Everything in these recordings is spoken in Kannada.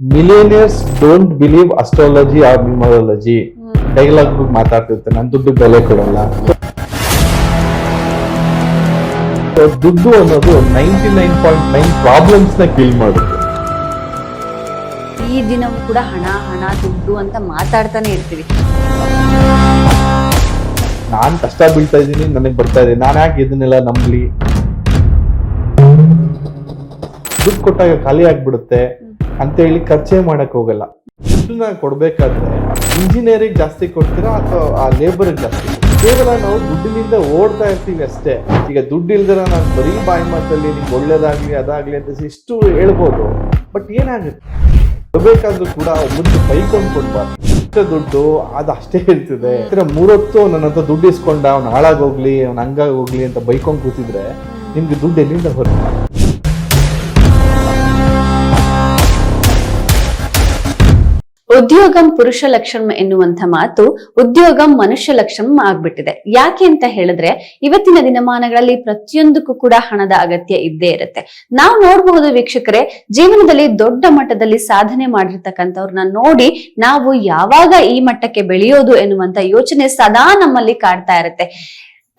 Millionaires don't believe astrology or numerology dialogue ಮಾತಾಡ್ತಿರ್ತಾರೆ ನಾನು ದುಡ್ಡು ಬೆಲೆ ಕೊಡಲ್ಲ. ದುಡ್ಡು ಅನ್ನೋದು ನೈಂಟಿ ನೈನ್ ಪಾಯಿಂಟ್ ನೈನ್ ಪ್ರಾಬ್ಲಮ್ಸ್ನ ಕಿಲ್ ಮಾಡುತ್ತೆ. ಈ ದಿನವೂ ಕೂಡ ಹಣ ಹಣ ದುಡ್ಡು ಅಂತ ಮಾತಾಡ್ತಾನೆ ಇರ್ತೀವಿ. ನಾನ್ ಕಷ್ಟ ಬೀಳ್ತಾ ಇದ್ದೀನಿ ನನಗೆ ಬರ್ತಾ ಇದೆ. ನಾನು ಯಾಕೆ ಇದನ್ನೆಲ್ಲ ನಂಬಲಿ? ದುಡ್ಡು ಕೊಟ್ಟಾಗ ಖಾಲಿ ಆಗ್ಬಿಡುತ್ತೆ. ಅಂತ ಹೇಳಿ ಖರ್ಚೇ ಮಾಡಕ್ ಹೋಗಲ್ಲ. ದುಡ್ಡನ್ನ ಕೊಡ್ಬೇಕಾದ್ರೆ ಇಂಜಿನಿಯರಿಂಗ್ ಜಾಸ್ತಿ ಕೊಡ್ತೀರಾ ಅಥವಾ ಆ ಲೇಬರ್ ಜಾಸ್ತಿ ಕೇವಲ ನಾವು ದುಡ್ಡಿನಿಂದ ಓಡ್ತಾ ಇರ್ತೀವಿ ಅಷ್ಟೇ. ಈಗ ದುಡ್ಡು ಇಲ್ದಿರ ನಾನು ಬರೀ ಬಾಯಿ ಮಾತಲ್ಲಿ ನಿಮ್ಗೆ ಒಳ್ಳೇದಾಗ್ಲಿ ಅದಾಗ್ಲಿ ಅಂತ ಇಷ್ಟು ಹೇಳ್ಬೋದು. ಬಟ್ ಏನಾಗುತ್ತೆ? ಕೊಡ್ಬೇಕಾದ್ರೂ ಕೂಡ ಒಬ್ಬರಿಗೆ ಬೈಕೊಂಡು ಕೊಡ್ಬಾರ್ದು. ಇಷ್ಟ ದುಡ್ಡು ಅದು ಅಷ್ಟೇ ಇರ್ತದೆ. ಮೂರೊತ್ತು ನನ್ನ ಹತ್ರ ದುಡ್ಡು ಇಸ್ಕೊಂಡ ಅವ್ನು ಹಾಳಾಗೋಗ್ಲಿ ಅವ್ನು ಹಂಗಾಗೋಗ್ಲಿ ಅಂತ ಬೈಕೊಂಡು ಕೂತಿದ್ರೆ ನಿಮ್ಗೆ ದುಡ್ಡು ಎಲ್ಲಿಂದ ಬರುತ್ತೆ ಉದ್ಯೋಗಂ ಪುರುಷ ಲಕ್ಷಣ ಎನ್ನುವಂತ ಮಾತು ಉದ್ಯೋಗಂ ಮನುಷ್ಯ ಲಕ್ಷಣ ಆಗ್ಬಿಟ್ಟಿದೆ. ಯಾಕೆ ಅಂತ ಹೇಳಿದ್ರೆ ಇವತ್ತಿನ ದಿನಮಾನಗಳಲ್ಲಿ ಪ್ರತಿಯೊಂದಕ್ಕೂ ಕೂಡ ಹಣದ ಅಗತ್ಯ ಇದ್ದೇ ಇರುತ್ತೆ. ನಾವು ನೋಡಬಹುದು ವೀಕ್ಷಕರೇ, ಜೀವನದಲ್ಲಿ ದೊಡ್ಡ ಮಟ್ಟದಲ್ಲಿ ಸಾಧನೆ ಮಾಡಿರ್ತಕ್ಕಂಥವ್ರನ್ನ ನೋಡಿ ನಾವು ಯಾವಾಗ ಈ ಮಟ್ಟಕ್ಕೆ ಬೆಳೆಯೋದು ಎನ್ನುವಂತ ಯೋಚನೆ ಸದಾ ನಮ್ಮಲ್ಲಿ ಕಾಡ್ತಾ ಇರುತ್ತೆ.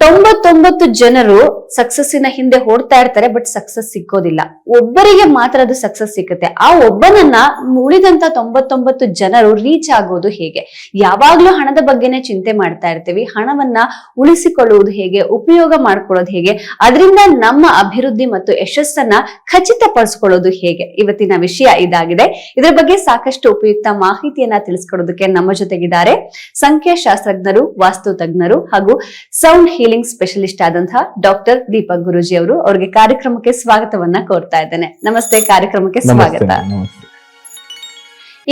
ತೊಂಬತ್ತೊಂಬತ್ತು ಜನರು ಸಕ್ಸಸ್ಸಿನ ಹಿಂದೆ ಓಡ್ತಾ ಇರ್ತಾರೆ ಬಟ್ ಸಕ್ಸಸ್ ಸಿಕ್ಕೋದಿಲ್ಲ. ಒಬ್ಬರಿಗೆ ಮಾತ್ರ ಅದು ಸಕ್ಸಸ್ ಸಿಕ್ಕುತ್ತೆ. ಆ ಒಬ್ಬನನ್ನ ಉಳಿದಂತ ತೊಂಬತ್ತೊಂಬತ್ತು ಜನರು ರೀಚ್ ಆಗೋದು ಹೇಗೆ? ಯಾವಾಗ್ಲೂ ಹಣದ ಬಗ್ಗೆನೇ ಚಿಂತೆ ಮಾಡ್ತಾ ಇರ್ತೀವಿ. ಹಣವನ್ನ ಉಳಿಸಿಕೊಳ್ಳುವುದು ಹೇಗೆ? ಉಪಯೋಗ ಮಾಡ್ಕೊಳ್ಳೋದು ಹೇಗೆ? ಅದರಿಂದ ನಮ್ಮ ಅಭಿವೃದ್ಧಿ ಮತ್ತು ಯಶಸ್ಸನ್ನ ಖಚಿತಪಡಿಸ್ಕೊಳ್ಳೋದು ಹೇಗೆ? ಇವತ್ತಿನ ವಿಷಯ ಇದಾಗಿದೆ. ಇದರ ಬಗ್ಗೆ ಸಾಕಷ್ಟು ಉಪಯುಕ್ತ ಮಾಹಿತಿಯನ್ನ ತಿಳಿಸ್ಕೊಡೋದಕ್ಕೆ ನಮ್ಮ ಜೊತೆಗಿದ್ದಾರೆ ಸಂಖ್ಯಾಶಾಸ್ತ್ರಜ್ಞರು ವಾಸ್ತು ತಜ್ಞರು ಹಾಗೂ ಸೌಂಡ್ ಹೀಲಿಂಗ್ ಸ್ಪೆಷಲಿಸ್ಟ್ ಆದಂತಹ ಡಾಕ್ಟರ್ ದೀಪಕ್ ಗುರುಜಿ ಅವರು ಅವರಿಗೆ ಕಾರ್ಯಕ್ರಮಕ್ಕೆ ಸ್ವಾಗತವನ್ನ ಕೋರ್ತಾ ಇದ್ದೇನೆ. ನಮಸ್ತೆ ಕಾರ್ಯಕ್ರಮಕ್ಕೆ ಸ್ವಾಗತ. ನಮಸ್ತೆ.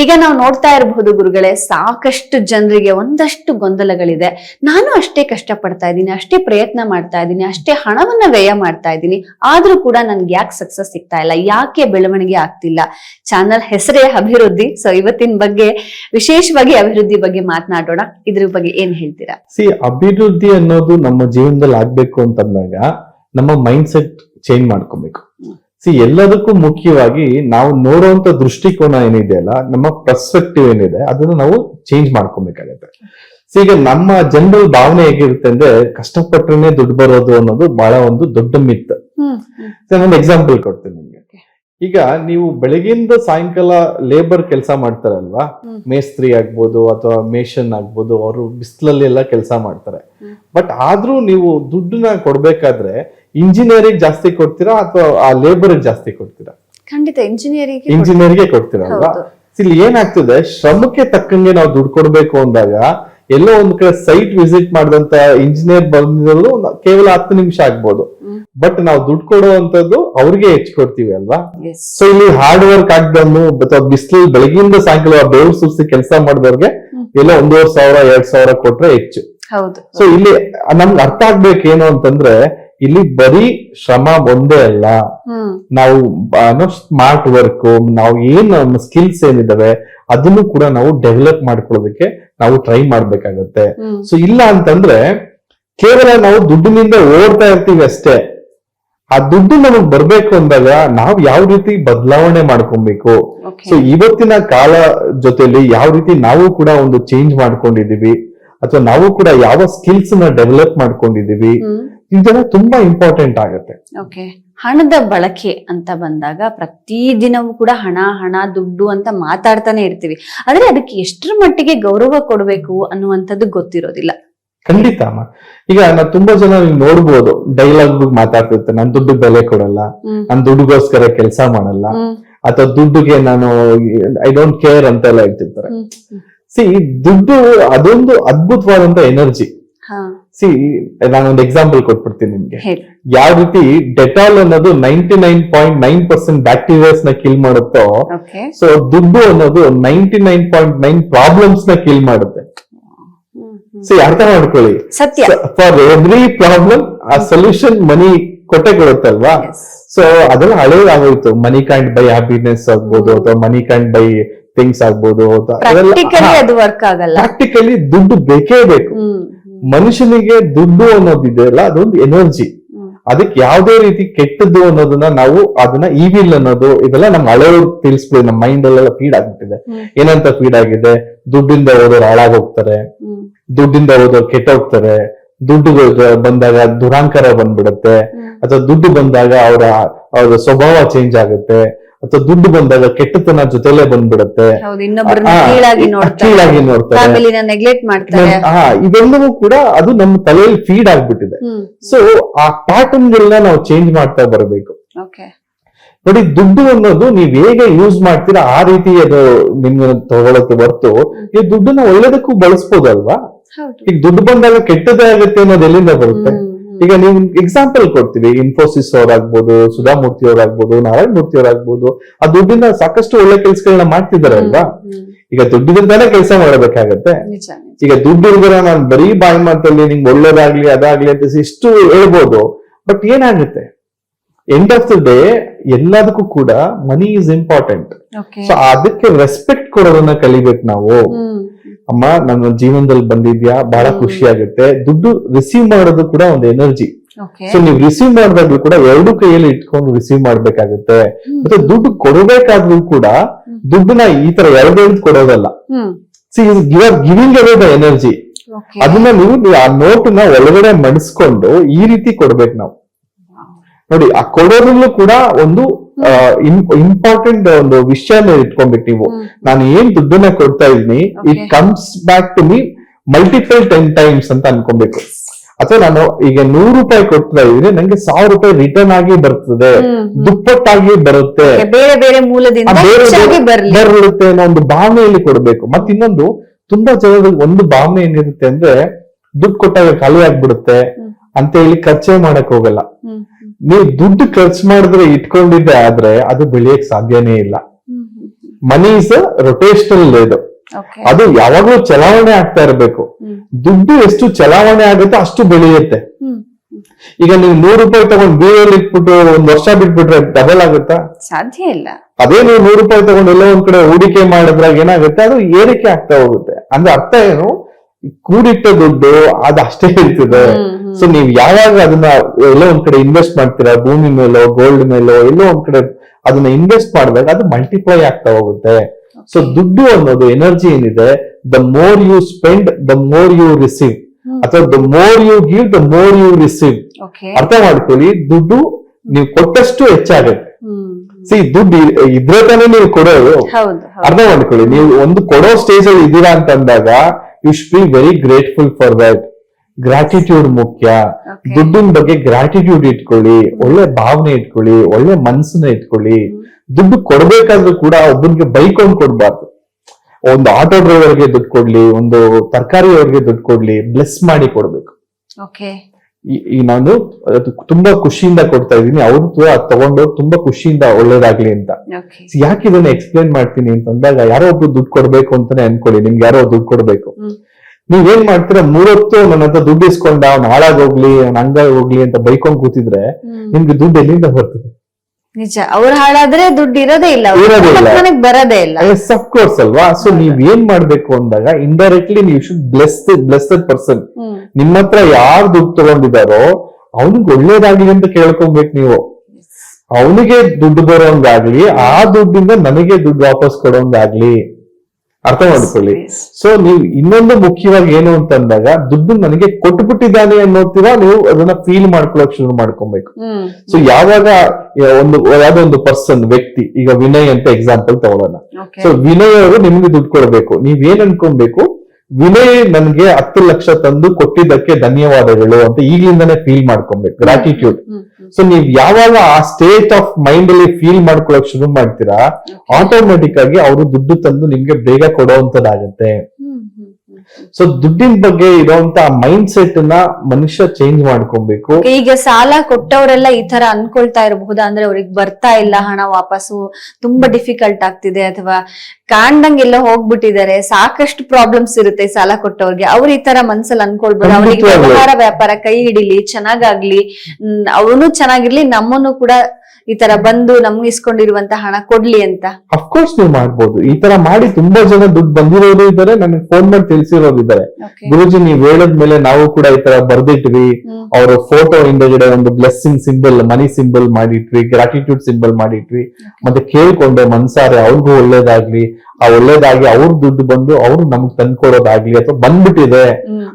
ಈಗ ನಾವು ನೋಡ್ತಾ ಇರಬಹುದು ಗುರುಗಳೇ, ಸಾಕಷ್ಟು ಜನರಿಗೆ ಒಂದಷ್ಟು ಗೊಂದಲಗಳಿದೆ. ನಾನು ಅಷ್ಟೇ ಕಷ್ಟಪಡ್ತಾ ಇದ್ದೀನಿ, ಅಷ್ಟೇ ಪ್ರಯತ್ನ ಮಾಡ್ತಾ ಇದ್ದೀನಿ, ಅಷ್ಟೇ ಹಣವನ್ನ ವ್ಯಯ ಮಾಡ್ತಾ ಇದ್ದೀನಿ. ಆದ್ರೂ ಕೂಡ ನನ್ಗೆ ಯಾಕೆ ಸಕ್ಸಸ್ ಸಿಗ್ತಾ ಇಲ್ಲ, ಯಾಕೆ ಬೆಳವಣಿಗೆ ಆಗ್ತಿಲ್ಲ? ಚಾನಲ್ ಹೆಸರೇ ಅಭಿವೃದ್ಧಿ. ಸೊ ಇವತ್ತಿನ ಬಗ್ಗೆ, ವಿಶೇಷವಾಗಿ ಅಭಿವೃದ್ಧಿ ಬಗ್ಗೆ ಮಾತನಾಡೋಣ. ಇದ್ರ ಬಗ್ಗೆ ಏನ್ ಹೇಳ್ತೀರಾ? ಸಿ ಅಭಿವೃದ್ಧಿ ಅನ್ನೋದು ನಮ್ಮ ಜೀವನದಲ್ಲಿ ಆಗ್ಬೇಕು ಅಂತಂದಾಗ, ನಮ್ಮ ಮೈಂಡ್ ಸೆಟ್ ಚೇಂಜ್ ಮಾಡ್ಕೊಬೇಕು. ಸಿ ಎಲ್ಲದಕ್ಕೂ ಮುಖ್ಯವಾಗಿ ನಾವು ನೋಡುವಂತ ದೃಷ್ಟಿಕೋನ ಏನಿದೆ ಅಲ್ಲ ನಮ್ಮ ಪರ್ಸ್ಪೆಕ್ಟಿವ್ ಏನಿದೆ ಅದನ್ನ ನಾವು ಚೇಂಜ್ ಮಾಡ್ಕೊಬೇಕಾಗತ್ತೆ. ಸೊ ಈಗ ನಮ್ಮ ಜನರಲ್ ಭಾವನೆ ಹೇಗಿರುತ್ತೆ ಅಂದ್ರೆ ಕಷ್ಟಪಟ್ಟರೆ ದುಡ್ಡು ಬರೋದು ಅನ್ನೋದು ಬಹಳ ಒಂದು ದೊಡ್ಡ ಮಿತ್ ಒಂದು ಎಕ್ಸಾಂಪಲ್ ಕೊಡ್ತೀನಿ ನಿಮ್ಗೆ. ಈಗ ನೀವು ಬೆಳಗಿಂದ ಸಾಯಂಕಾಲ ಲೇಬರ್ ಕೆಲಸ ಮಾಡ್ತಾರಲ್ವಾ. ಮೇಸ್ತ್ರಿ ಆಗ್ಬೋದು ಅಥವಾ ಮೇಷನ್ ಆಗ್ಬೋದು ಅವರು ಬಿಸಿಲಲ್ಲಿ ಎಲ್ಲ ಕೆಲಸ ಮಾಡ್ತಾರೆ. ಬಟ್ ಆದ್ರೂ ನೀವು ದುಡ್ಡನ್ನ ಕೊಡ್ಬೇಕಾದ್ರೆ ಇಂಜಿನಿಯರಿಂಗ್ ಜಾಸ್ತಿ ಕೊಡ್ತೀರಾ ಅಥವಾ ಆ ಲೇಬರ್ ಜಾಸ್ತಿ ಕೊಡ್ತೀರಾ? ಖಂಡಿತ ಇಂಜಿನಿಯರಿಂಗ್ ಇಂಜಿನಿಯರ್ಗೆ ಕೊಡ್ತೀರಲ್ವಾ ಅಲ್ವಾ? ಇಲ್ಲಿ ಏನಾಗ್ತದೆ ಶ್ರಮಕ್ಕೆ ತಕ್ಕಂಗೆ ನಾವು ದುಡ್ಡು ಕೊಡ್ಬೇಕು ಅಂದಾಗ ಎಲ್ಲೋ ಒಂದ್ ಕಡೆ ಸೈಟ್ ವಿಸಿಟ್ ಮಾಡಿದಂತ ಇಂಜಿನಿಯರ್ ಬಂದಿರೋದು ಕೇವಲ ಹತ್ತು ನಿಮಿಷ ಆಗ್ಬೋದು. ಬಟ್ ನಾವು ದುಡ್ಡು ಕೊಡುವಂತದ್ದು ಅವ್ರಿಗೆ ಹೆಚ್ಚು ಕೊಡ್ತೀವಿ ಅಲ್ವಾ? ಸೊ ಇಲ್ಲಿ ಹಾರ್ಡ್ ವರ್ಕ್ ಆಗ್ದನ್ನು ಅಥವಾ ಬಿಸಿಲು ಬೆಳಗಿಂದ ಸಾಯಂಕಾಲ ಬೆವರು ಸುರಿಸಿ ಕೆಲಸ ಮಾಡಿದವ್ರಿಗೆ. ಎಲ್ಲ ಒಂದೂವರೆ ಸಾವಿರ ಎರಡ್ ಸಾವಿರ ಕೊಟ್ರೆ ಹೆಚ್ಚು. ಹೌದು. ಸೊ ಇಲ್ಲಿ ನಮ್ಗೆ ಅರ್ಥ ಆಗ್ಬೇಕೇನು ಅಂತಂದ್ರೆ ಇಲ್ಲಿ ಬರೀ ಶ್ರಮ ಒಂದೇ ಅಲ್ಲ. ನಾವು ಸ್ಮಾರ್ಟ್ ವರ್ಕ್ ನಾವು ಏನ್ ನಮ್ಮ ಸ್ಕಿಲ್ಸ್ ಏನಿದಾವೆ ಅದನ್ನು ಕೂಡ ನಾವು ಡೆವಲಪ್ ಮಾಡ್ಕೊಳ್ಳೋದಕ್ಕೆ ನಾವು ಟ್ರೈ ಮಾಡ್ಬೇಕಾಗತ್ತೆ. ಸೊ ಇಲ್ಲ ಅಂತಂದ್ರೆ ಕೇವಲ ನಾವು ದುಡ್ಡಿನಿಂದ ಓಡ್ತಾ ಇರ್ತೀವಿ ಅಷ್ಟೇ. ಆ ದುಡ್ಡು ನಮಗ್ ಬರ್ಬೇಕು ಅಂದಾಗ ನಾವು ಯಾವ ರೀತಿ ಬದಲಾವಣೆ ಮಾಡ್ಕೊಬೇಕು? ಸೊ ಇವತ್ತಿನ ಕಾಲ ಜೊತೆಲಿ ಯಾವ ರೀತಿ ನಾವು ಕೂಡ ಒಂದು ಚೇಂಜ್ ಮಾಡ್ಕೊಂಡಿದೀವಿ ಅಥವಾ ನಾವು ಕೂಡ ಯಾವ ಸ್ಕಿಲ್ಸ್ನ ಡೆವಲಪ್ ಮಾಡ್ಕೊಂಡಿದೀವಿ ಇದೆಲ್ಲ ತುಂಬಾ ಇಂಪಾರ್ಟೆಂಟ್ ಆಗುತ್ತೆ. ಓಕೆ ಹಣದ ಬಳಕೆ ಅಂತ ಬಂದಾಗ ಪ್ರತಿ ದಿನವೂ ಕೂಡ ಹಣ ಹಣ ದುಡ್ಡು ಅಂತ ಮಾತಾಡ್ತಾನೆ ಇರ್ತೀವಿ. ಆದ್ರೆ ಅದಕ್ಕೆ ಎಷ್ಟರ ಮಟ್ಟಿಗೆ ಗೌರವ ಕೊಡಬೇಕು ಅನ್ನುವಂಥದ್ದು ಗೊತ್ತಿರೋದಿಲ್ಲ. ಖಂಡಿತ ಅಮ್ಮ. ಈಗ ನಾವು ತುಂಬಾ ಜನ ನೋಡ್ಬೋದು ಡೈಲಾಗ್ ಮಾತಾಡ್ತಿರ್ತಾರೆ ನಾನು ದುಡ್ಡು ಬೆಲೆ ಕೊಡಲ್ಲ ನನ್ನ ನಾನು ದುಡ್ಡುಗೋಸ್ಕರ ಕೆಲಸ ಮಾಡಲ್ಲ ಅಥವಾ ದುಡ್ಡುಗೆ ನಾನು ಐ ಡೋಂಟ್ ಕೇರ್ ಅಂತೆಲ್ಲ ಹೇಳ್ತಿರ್ತಾರೆ ಹ್ಮ್. ಹ್ಮ್. ಸಿ ದುಡ್ಡು ಅದೊಂದು ಅದ್ಭುತವಾದಂತ ಎನರ್ಜಿ ಸಿ ನಾನೊಂದು ಎಕ್ಸಾಂಪಲ್ ಕೊಟ್ಬಿಡ್ತೀನಿ ನಿಮ್ಗೆ. ಯಾವ ರೀತಿ ಡೆಟಾಲ್ ಅನ್ನೋದು ninety nine point nine percent ಬ್ಯಾಕ್ಟೀರಿಯಾಸ್ನ kill ಮಾಡುತ್ತೋ ಸೊ ದುಡ್ಡು ಅನ್ನೋದು ನೈಂಟಿ ನೈನ್ ಪಾಯಿಂಟ್ ನೈನ್ ಪ್ರಾಬ್ಲಮ್ಸ್ನ ಕಿಲ್ ಮಾಡುತ್ತೆ. ಸಿ ಅರ್ಥ ಮಾಡ್ಕೊಳ್ಳಿ. ಸತ್ಯ. ಫಾರ್ ಎವ್ರಿ ಪ್ರಾಬ್ಲಮ್ ಆ ಸೊಲ್ಯೂಷನ್ ಮನಿ ಕೊಟ್ಟೆ ಕೊಡುತ್ತಲ್ವಾ. ಸೊ ಅದೆಲ್ಲ ಹಳೇದಾಗೋಯ್ತು. ಮನಿ ಕ್ಯಾಂಡ್ ಬೈ ಹ್ಯಾಪಿನೆಸ್ ಆಗ್ಬೋದು ಅಥವಾ ಮನಿ ಕ್ಯಾಂಡ್ ಬೈ ಥಿಂಗ್ಸ್ ಆಗ್ಬೋದು ಪ್ರಾಕ್ಟಿಕಲಿ ದುಡ್ಡು ಬೇಕೇ ಬೇಕು. ಮನುಷ್ಯನಿಗೆ ದುಡ್ಡು ಅನ್ನೋದಿದೆಯಲ್ಲ ಅದೊಂದು ಎನರ್ಜಿ. ಅದಕ್ಕೆ ಯಾವ್ದೇ ರೀತಿ ಕೆಟ್ಟದ್ದು ಅನ್ನೋದನ್ನ ನಾವು ಅದನ್ನ ಈವಿಲ್ ಅನ್ನೋದು ಇದೆಲ್ಲ ನಮ್ ಹಳೆಯವ್ರು ತಿಳಿಸ್ಬಿಡಿ ನಮ್ಮ ಮೈಂಡ್ ಅಲ್ಲೆಲ್ಲ ಫೀಡ್ ಆಗ್ಬಿಟ್ಟಿದೆ. ಏನಂತ ಫೀಡ್ ಆಗಿದೆ? ದುಡ್ಡಿಂದ ಓದೋರು ಹಾಳಾಗೋಗ್ತಾರೆ ದುಡ್ಡಿಂದ ದುಡ್ಡಿಂದ ಕೆಟ್ಟ ಕೆಟ್ಟೋಗ್ತಾರೆ ದುಡ್ಡು ಬಂದಾಗ ದುರಾಂಕಾರ ಬಂದ್ಬಿಡುತ್ತೆ. ಅಥವಾ ದುಡ್ಡು ಬಂದಾಗ ಅವರ ಅವರ ಸ್ವಭಾವ ಚೇಂಜ್ ಆಗುತ್ತೆ. ಅಥವಾ ದುಡ್ಡು ಬಂದಾಗ ಕೆಟ್ಟತನ ಜೊತೆಲೆ ಬಂದ್ಬಿಡುತ್ತೆ. ಕೀಳಾಗಿ ನೋಡ್ತಾರೆ. ಇವೆಲ್ಲವೂ ಕೂಡ ಅದು ನಮ್ಮ ತಲೆಯಲ್ಲಿ ಫೀಡ್ ಆಗ್ಬಿಟ್ಟಿದೆ. ಸೊ ಆ ಪ್ಯಾಟರ್ನ್ ಗಳನ್ನ ನಾವು ಚೇಂಜ್ ಮಾಡ್ತಾ ಬರಬೇಕು. ನೋಡಿ ದುಡ್ಡು ಅನ್ನೋದು ನೀವ್ ಹೇಗೆ ಯೂಸ್ ಮಾಡ್ತೀರಾ ಆ ರೀತಿ ಅದು ನಿಮ್ಗೆ ತಗೊಳಕ್ಕೆ ಹೊರ್ತು. ಈ ದುಡ್ಡನ್ನ ಒಳ್ಳೇದಕ್ಕೂ ಬಳಸ್ಬೋದಲ್ವಾ? ಈಗ ದುಡ್ಡು ಬಂದಾಗ ಕೆಟ್ಟದೇ ಆಗುತ್ತೆ ಅನ್ನೋದು ಎಲ್ಲಿಂದ ಬರುತ್ತೆ. ಈಗ ನೀವು ಎಕ್ಸಾಂಪಲ್ ಕೊಡ್ತೀವಿ. ಇನ್ಫೋಸಿಸ್ ಅವರಾಗ್ಬೋದು ಸುಧಾಮೂರ್ತಿ ಅವರಾಗ್ಬೋದು ನಾರಾಯಣ ಮೂರ್ತಿ ಅವರಾಗ್ಬೋದು. ಆ ದುಡ್ಡಿನ ಸಾಕಷ್ಟು ಒಳ್ಳೆ ಕೆಲಸಗಳನ್ನ ಮಾಡ್ತಿದ್ದಾರೆ ಅಲ್ವಾ? ಈಗ ದುಡ್ಡಿದಿಂದಾನೇ ಕೆಲಸ ಮಾಡಬೇಕಾಗತ್ತೆ. ಈಗ ದುಡ್ಡು ಇಲ್ದಿರ ನಾನು ಬರೀ ಬಾಯಿ ಮಾತಲ್ಲಿ ನಿಮ್ಗೆ ಒಳ್ಳೇದಾಗ್ಲಿ ಅದಾಗ್ಲಿ ಅಂತ ಇಷ್ಟು ಹೇಳ್ಬೋದು. ಬಟ್ ಏನಾಗುತ್ತೆ? ಎಂಡ್ ಆಫ್ ದ ಡೇ ಎಲ್ಲದಕ್ಕೂ ಕೂಡ ಮನಿ ಇಸ್ ಇಂಪಾರ್ಟೆಂಟ್. ಸೊ ಅದಕ್ಕೆ ರೆಸ್ಪೆಕ್ಟ್ ಕೊಡೋದನ್ನ ಕಲಿಬೇಕು ನಾವು. ಅಮ್ಮ ನನ್ನ ಜೀವನದಲ್ಲಿ ಬಂದಿದ್ಯಾ? ಬಹಳ ಖುಷಿ ಆಗುತ್ತೆ ದುಡ್ಡು ರಿಸೀವ್ ಮಾಡೋದು ಕೂಡ ಒಂದು ಎನರ್ಜಿ. ಸೊ ನೀವು ರಿಸೀವ್ ಮಾಡಿದಾಗ್ಲೂ ಕೂಡ ಎರಡು ಕೈಯಲ್ಲಿ ಇಟ್ಕೊಂಡು ರಿಸೀವ್ ಮಾಡ್ಬೇಕಾಗುತ್ತೆ. ಮತ್ತೆ ದುಡ್ಡು ಕೊಡಬೇಕಾದ್ರೂ ಕೂಡ. ದುಡ್ಡನ್ನ ಈ ತರ ಎರಡು ಕೊಡೋದಲ್ಲ. See you are giving away the energy. ಅದನ್ನ ನೀವು ಆ ಆ ನ ಒಳಗಡೆ ಮಡಿಸ್ಕೊಂಡು ಈ ರೀತಿ ಕೊಡ್ಬೇಕು ನಾವು. ನೋಡಿ ಆ ಕೊಡೋದ್ರಲ್ಲೂ ಕೂಡ ಒಂದು ಇಂಪಾರ್ಟೆಂಟ್ ಒಂದು ವಿಷಯನ ಇಟ್ಕೊಂಡ್ಬಿಟ್ಟು ನೀವು. ನಾನು ಏನ್ ದುಡ್ಡನ್ನ ಕೊಡ್ತಾ ಇದೀನಿ it comes back to me multiple ten times ಅಂತ ಅನ್ಕೊಬೇಕು. ಅಥವಾ ನಾನು ಈಗ ನೂರು ರೂಪಾಯಿ ಕೊಡ್ತಾ ಇದ್ರೆ ನಂಗೆ ಸಾವಿರ ರೂಪಾಯಿ ರಿಟರ್ನ್ ಆಗಿ ಬರ್ತದೆ. ದುಪ್ಪಟ್ಟಾಗಿ ಬರುತ್ತೆ. ಬೇರೆ ಬೇರೆ ಮೂಲದಿಂದ ಬರುತ್ತೆ ಅನ್ನೋ ಒಂದು ಭಾವನೆಯಲ್ಲಿ ಕೊಡ್ಬೇಕು. ಮತ್ತೆ ಇನ್ನೊಂದು ತುಂಬಾ ಜನರು ಒಂದು ಭಾವನೆ ಏನಿರುತ್ತೆ ಅಂದ್ರೆ ದುಡ್ಡು ಕೊಟ್ಟಾಗ ಖಾಲಿ ಆಗ್ಬಿಡುತ್ತೆ ಅಂತ ಹೇಳಿ ಖರ್ಚೆ ಮಾಡಕ್ ಹೋಗಲ್ಲ. ನೀವು ದುಡ್ಡು ಖರ್ಚು ಮಾಡಿದ್ರೆ ಇಟ್ಕೊಂಡಿದ್ದೆ ಆದ್ರೆ ಅದು ಬೆಳೆಯಕ್ ಸಾಧ್ಯನೇ ಇಲ್ಲ. ಮನಿ ಇಸ್ ರೊಟೇಷನಲ್ ಇದು ಅದು ಯಾವಾಗಲೂ ಚಲಾವಣೆ ಆಗ್ತಾ ಇರಬೇಕು. ದುಡ್ಡು ಎಷ್ಟು ಚಲಾವಣೆ ಆಗುತ್ತೆ ಅಷ್ಟು ಬೆಳೆಯುತ್ತೆ. ಈಗ ನೀವು ನೂರು ರೂಪಾಯಿ ತಗೊಂಡ್ ಬೀರಲ್ಲಿ ಇಟ್ಬಿಟ್ಟು ಒಂದ್ ವರ್ಷ ಬಿಟ್ಬಿಟ್ರೆ ಡಬಲ್ ಆಗುತ್ತಾ? ಸಾಧ್ಯ ಇಲ್ಲ. ಅದೇ ನೀವು ನೂರು ರೂಪಾಯಿ ತಗೊಂಡು ಎಲ್ಲೋ ಒಂದ್ ಕಡೆ ಹೂಡಿಕೆ ಮಾಡಿದ್ರಾಗ ಏನಾಗುತ್ತೆ? ಅದು ಏರಿಕೆ ಆಗ್ತಾ ಹೋಗುತ್ತೆ. ಅಂದ್ರೆ ಅರ್ಥ ಏನು? ಕೂಡಿಟ್ಟ ದುಡ್ಡು ಅದು ಅಷ್ಟೇ ಇರ್ತದೆ. ಸೊ ನೀವು ಯಾವಾಗ ಅದನ್ನ ಎಲ್ಲೋ ಒಂದ್ ಕಡೆ ಇನ್ವೆಸ್ಟ್ ಮಾಡ್ತೀರಾ ಭೂಮಿ ಮೇಲೋ ಗೋಲ್ಡ್ ಮೇಲೋ ಎಲ್ಲೋ ಒಂದ್ ಕಡೆ ಅದನ್ನ ಇನ್ವೆಸ್ಟ್ ಮಾಡಿದಾಗ ಅದು ಮಲ್ಟಿಪ್ಲೈ ಆಗ್ತಾ ಹೋಗುತ್ತೆ. ಸೊ ದುಡ್ಡು ಅನ್ನೋದು ಎನರ್ಜಿ ಏನಿದೆ the more you spend the more you receive ಅಥವಾ the more you give the more you receive ಅರ್ಥ ಮಾಡ್ಕೊಳ್ಳಿ ದುಡ್ಡು ನೀವು ಕೊಟ್ಟಷ್ಟು ಹೆಚ್ಚಾಗುತ್ತೆ. ಸಿ ದುಡ್ಡು ಇದ್ರೆ ತಾನೇ ನೀವು ಕೊಡೋದು. ಅರ್ಥ ಮಾಡ್ಕೊಳ್ಳಿ ನೀವು ಒಂದು ಕೊಡೋ ಸ್ಟೇಜ್ ಅಲ್ಲಿ ಇದ್ದೀರಾ ಅಂತ ಅಂದಾಗ you should be very grateful for that gratitude ಮುಖ್ಯ. ದುಡ್ಡಿನ ಬಗ್ಗೆ ಗ್ರಾಟಿಟ್ಯೂಡ್ ಇಟ್ಕೊಳ್ಳಿ ಒಳ್ಳೆ ಭಾವನೆ ಇಟ್ಕೊಳ್ಳಿ ಒಳ್ಳೆ ಮನ್ಸನ್ನ ಇಟ್ಕೊಳ್ಳಿ. ದುಡ್ಡು ಕೊಡ್ಬೇಕಾದ್ರೂ ಕೂಡ ಒಬ್ಬನಿಗೆ ಬೈಕೊಂಡ್ ಕೊಡ್ಬಾರ್ದು. ಒಂದು ಆಟೋ ಡ್ರೈವರ್ಗೆ ದುಡ್ಡು ಕೊಡ್ಲಿ ಒಂದು ತರಕಾರಿ ಅವ್ರಿಗೆ ದುಡ್ಡು ಕೊಡ್ಲಿ ಬ್ಲೆಸ್ ಮಾಡಿ ಕೊಡ್ಬೇಕು. ಈ- ನಾನು ತುಂಬಾ ಖುಷಿಯಿಂದ ಕೊಡ್ತಾ ಇದ್ದೀನಿ. ಅವರು ತಗೊಂಡು ತುಂಬಾ ಖುಷಿಯಿಂದ ಒಳ್ಳೇದಾಗ್ಲಿ ಅಂತ. ಯಾಕೆ ಇದನ್ನ ಎಕ್ಸ್ಪ್ಲೇನ್ ಮಾಡ್ತೀನಿ ಅಂತಂದಾಗ ಯಾರೋ ಒಬ್ರು ದುಡ್ಡು ಕೊಡ್ಬೇಕು ಅಂತಾನೆ ಅನ್ಕೊಳ್ಳಿ. ನಿಮ್ಗೆ ಯಾರೋ ದುಡ್ಡು ಕೊಡ್ಬೇಕು. ನೀವೇನ್ ಮಾಡ್ತೀರಾ? ಮೂರೊತ್ತು ನನ್ನ ಹತ್ರ ದುಡ್ಡು ಇಸ್ಕೊಂಡ ಅವ್ನ ಹಾಳಾಗೋಗ್ಲಿ ಅವ್ನ ಹಂಗ ಹೋಗ್ಲಿ ಅಂತ ಬೈಕೊಂಡ್ ಕೂತಿದ್ರೆ ನಿಮ್ಗೆ ದುಡ್ಡು ಎಲ್ಲಿಂದ ಬರ್ತದೆ? ನಿಜ. ಅವ್ರ ಹಾಳಾದ್ರೆ ದುಡ್ಡು ಇರೋದೇ ಇಲ್ಲ. ಇರೋದೇ ಇಲ್ಲ. ನನಗೆ ಬರೋದೇ ಇಲ್ಲ. ಎಸ್ ಕೋರ್ಸ್ ಅಲ್ವಾ? ಸೊ ನೀವ್ ಏನ್ ಮಾಡ್ಬೇಕು ಅಂದಾಗ ಇಂಡೈರೆಕ್ಟ್ಲಿ ನೀವು should bless blessed person hmm. ನಿಮ್ಮ ಹತ್ರ ಯಾರು ದುಡ್ಡು ತಗೊಂಡಿದಾರೋ ಅವನಿಗೆ ಒಳ್ಳೇದಾಗ್ಲಿ ಅಂತ ಕೇಳ್ಕೊಬೇಕು ನೀವು. ಅವನಿಗೆ ದುಡ್ಡು ಬರೋಂಗಾಗ್ಲಿ ಆ ದುಡ್ಡಿಂದ ನನಗೆ ದುಡ್ಡು ವಾಪಸ್ ಕೊಡೋಂಗಾಗ್ಲಿ. ಅರ್ಥ ಮಾಡ್ಕೊಳ್ಳಿ. ಸೊ ನೀವು ಇನ್ನೊಂದು ಮುಖ್ಯವಾಗಿ ಏನು ಅಂತ ಅಂದಾಗ ದುಡ್ಡು ನನಗೆ ಕೊಟ್ಬಿಟ್ಟಿದ್ದಾನೆ ಅನ್ನೋತೀರಾ ನೀವು ಅದನ್ನ ಫೀಲ್ ಮಾಡ್ಕೊಳಕ್ ಶುರು ಮಾಡ್ಕೊಬೇಕು. ಸೊ ಯಾವಾಗ ಒಂದು ಯಾವ್ದೋ ಒಂದು ಪರ್ಸನ್ ವ್ಯಕ್ತಿ ಈಗ ವಿನಯ್ ಅಂತ ಎಕ್ಸಾಂಪಲ್ ತಗೊಳ್ಳೋಣ. ಸೊ ವಿನಯ್ ಅವರು ನಿಮ್ಗೆ ದುಡ್ಡು ಕೊಡ್ಬೇಕು. ನೀವ್ ಏನ್ ಅನ್ಕೊಬೇಕು? ವಿನಯ್ ನನ್ಗೆ ಹತ್ತು ಲಕ್ಷ ತಂದು ಕೊಟ್ಟಿದ್ದಕ್ಕೆ ಧನ್ಯವಾದಗಳು ಅಂತ ಈಗ್ಲಿಂದಾನೇ ಫೀಲ್ ಮಾಡ್ಕೊಬೇಕು. ಗ್ರಾಟಿಟ್ಯೂಡ್ ಸೊ ನೀವ್ ಯಾವಾಗ ಆ ಸ್ಟೇಟ್ ಆಫ್ ಮೈಂಡ್ ಅಲ್ಲಿ ಫೀಲ್ ಮಾಡ್ಕೊಳಕ್ ಶುರು ಮಾಡ್ತೀರಾ ಆಟೋಮೆಟಿಕ್ ಆಗಿ ಅವರು ದುಡ್ಡು ತಂದು ನಿಮ್ಗೆ ಬೇಗ ಕೊಡೋ ಹ್ಮ್ ಸೊ ದುಡ್ಡಿನ ಬಗ್ಗೆ ಇರುವಂತ ಮೈಂಡ್ ಸೆಟ್ನ ಮನುಷ್ಯ ಚೇಂಜ್ ಮಾಡ್ಕೊಬೇಕು. ಈಗ ಸಾಲ ಕೊಟ್ಟವರೆಲ್ಲ ಈ ತರ ಅನ್ಕೊಳ್ತಾ ಇರಬಹುದಾ. ಅಂದ್ರೆ ಅವ್ರಿಗೆ ಬರ್ತಾ ಇಲ್ಲ ಹಣ ವಾಪಸ್ಸು ತುಂಬಾ ಡಿಫಿಕಲ್ಟ್ ಆಗ್ತಿದೆ. ಅಥವಾ ಕಾಣ್ದಂಗೆಲ್ಲ ಹೋಗ್ಬಿಟ್ಟಿದ್ದಾರೆ. ಸಾಕಷ್ಟು ಪ್ರಾಬ್ಲಮ್ಸ್ ಇರುತ್ತೆ ಸಾಲ ಕೊಟ್ಟವ್ರಿಗೆ. ಅವ್ರು ಈ ತರ ಮನ್ಸಲ್ಲಿ ಅನ್ಕೊಳ್ಬೋದು. ಅವ್ರಿಗೆ. ವ್ಯವಹಾರ ವ್ಯಾಪಾರ ಕೈ ಹಿಡಿಲಿ ಚೆನ್ನಾಗಾಗ್ಲಿ ಅವನು ಚೆನ್ನಾಗಿರ್ಲಿ ನಮ್ಮನ್ನು ಕೂಡ ಈ ತರ ಬಂದು ನಮ್ಗೆ ಇಸ್ಕೊಂಡಿರುವಂತ ಹಣ ಕೊಡ್ಲಿ ಅಂತ? ಅಫ್ಕೋರ್ಸ್ ನೀವು ಮಾಡ್ಬೋದು. ಈ ತರ ಮಾಡಿ ತುಂಬಾ ಜನ ದುಡ್ಡು ಬಂದಿರೋರು ಇದ್ದಾರೆ ನನಗೆ ಫೋನ್ ಮಾಡಿ ತಿಳಿಸಿರೋರು ಇದ್ದಾರೆ. ಗುರುಜಿ ನೀವ್ ಹೇಳದ್ಮೇಲೆ ನಾವು ಕೂಡ ಈ ತರ ಬರ್ದಿಟ್ವಿ. ಅವ್ರ ಫೋಟೋ ಹಿಂದೆಗಡೆ ಒಂದು ಬ್ಲೆಸ್ಸಿಂಗ್ ಸಿಂಬಲ್ ಮನಿ ಸಿಂಬಲ್ ಮಾಡಿಟ್ವಿ ಗ್ರಾಟಿಟ್ಯೂಡ್ ಸಿಂಬಲ್ ಮಾಡಿಟ್ವಿ. ಮತ್ತೆ ಕೇಳ್ಕೊಂಡೆ ಮನ್ಸಾರೆ ಅವ್ರಿಗೂ ಒಳ್ಳೇದಾಗ್ಲಿ. ಆ ಒಳ್ಳೇದಾಗಿ ಅವ್ರ ದುಡ್ಡು ಬಂದು ಅವ್ರು ನಮ್ಗೆ ತಂದ್ಕೊಡೋದಾಗ್ಲಿ ಅಥವಾ ಬಂದ್ಬಿಟ್ಟಿದೆ.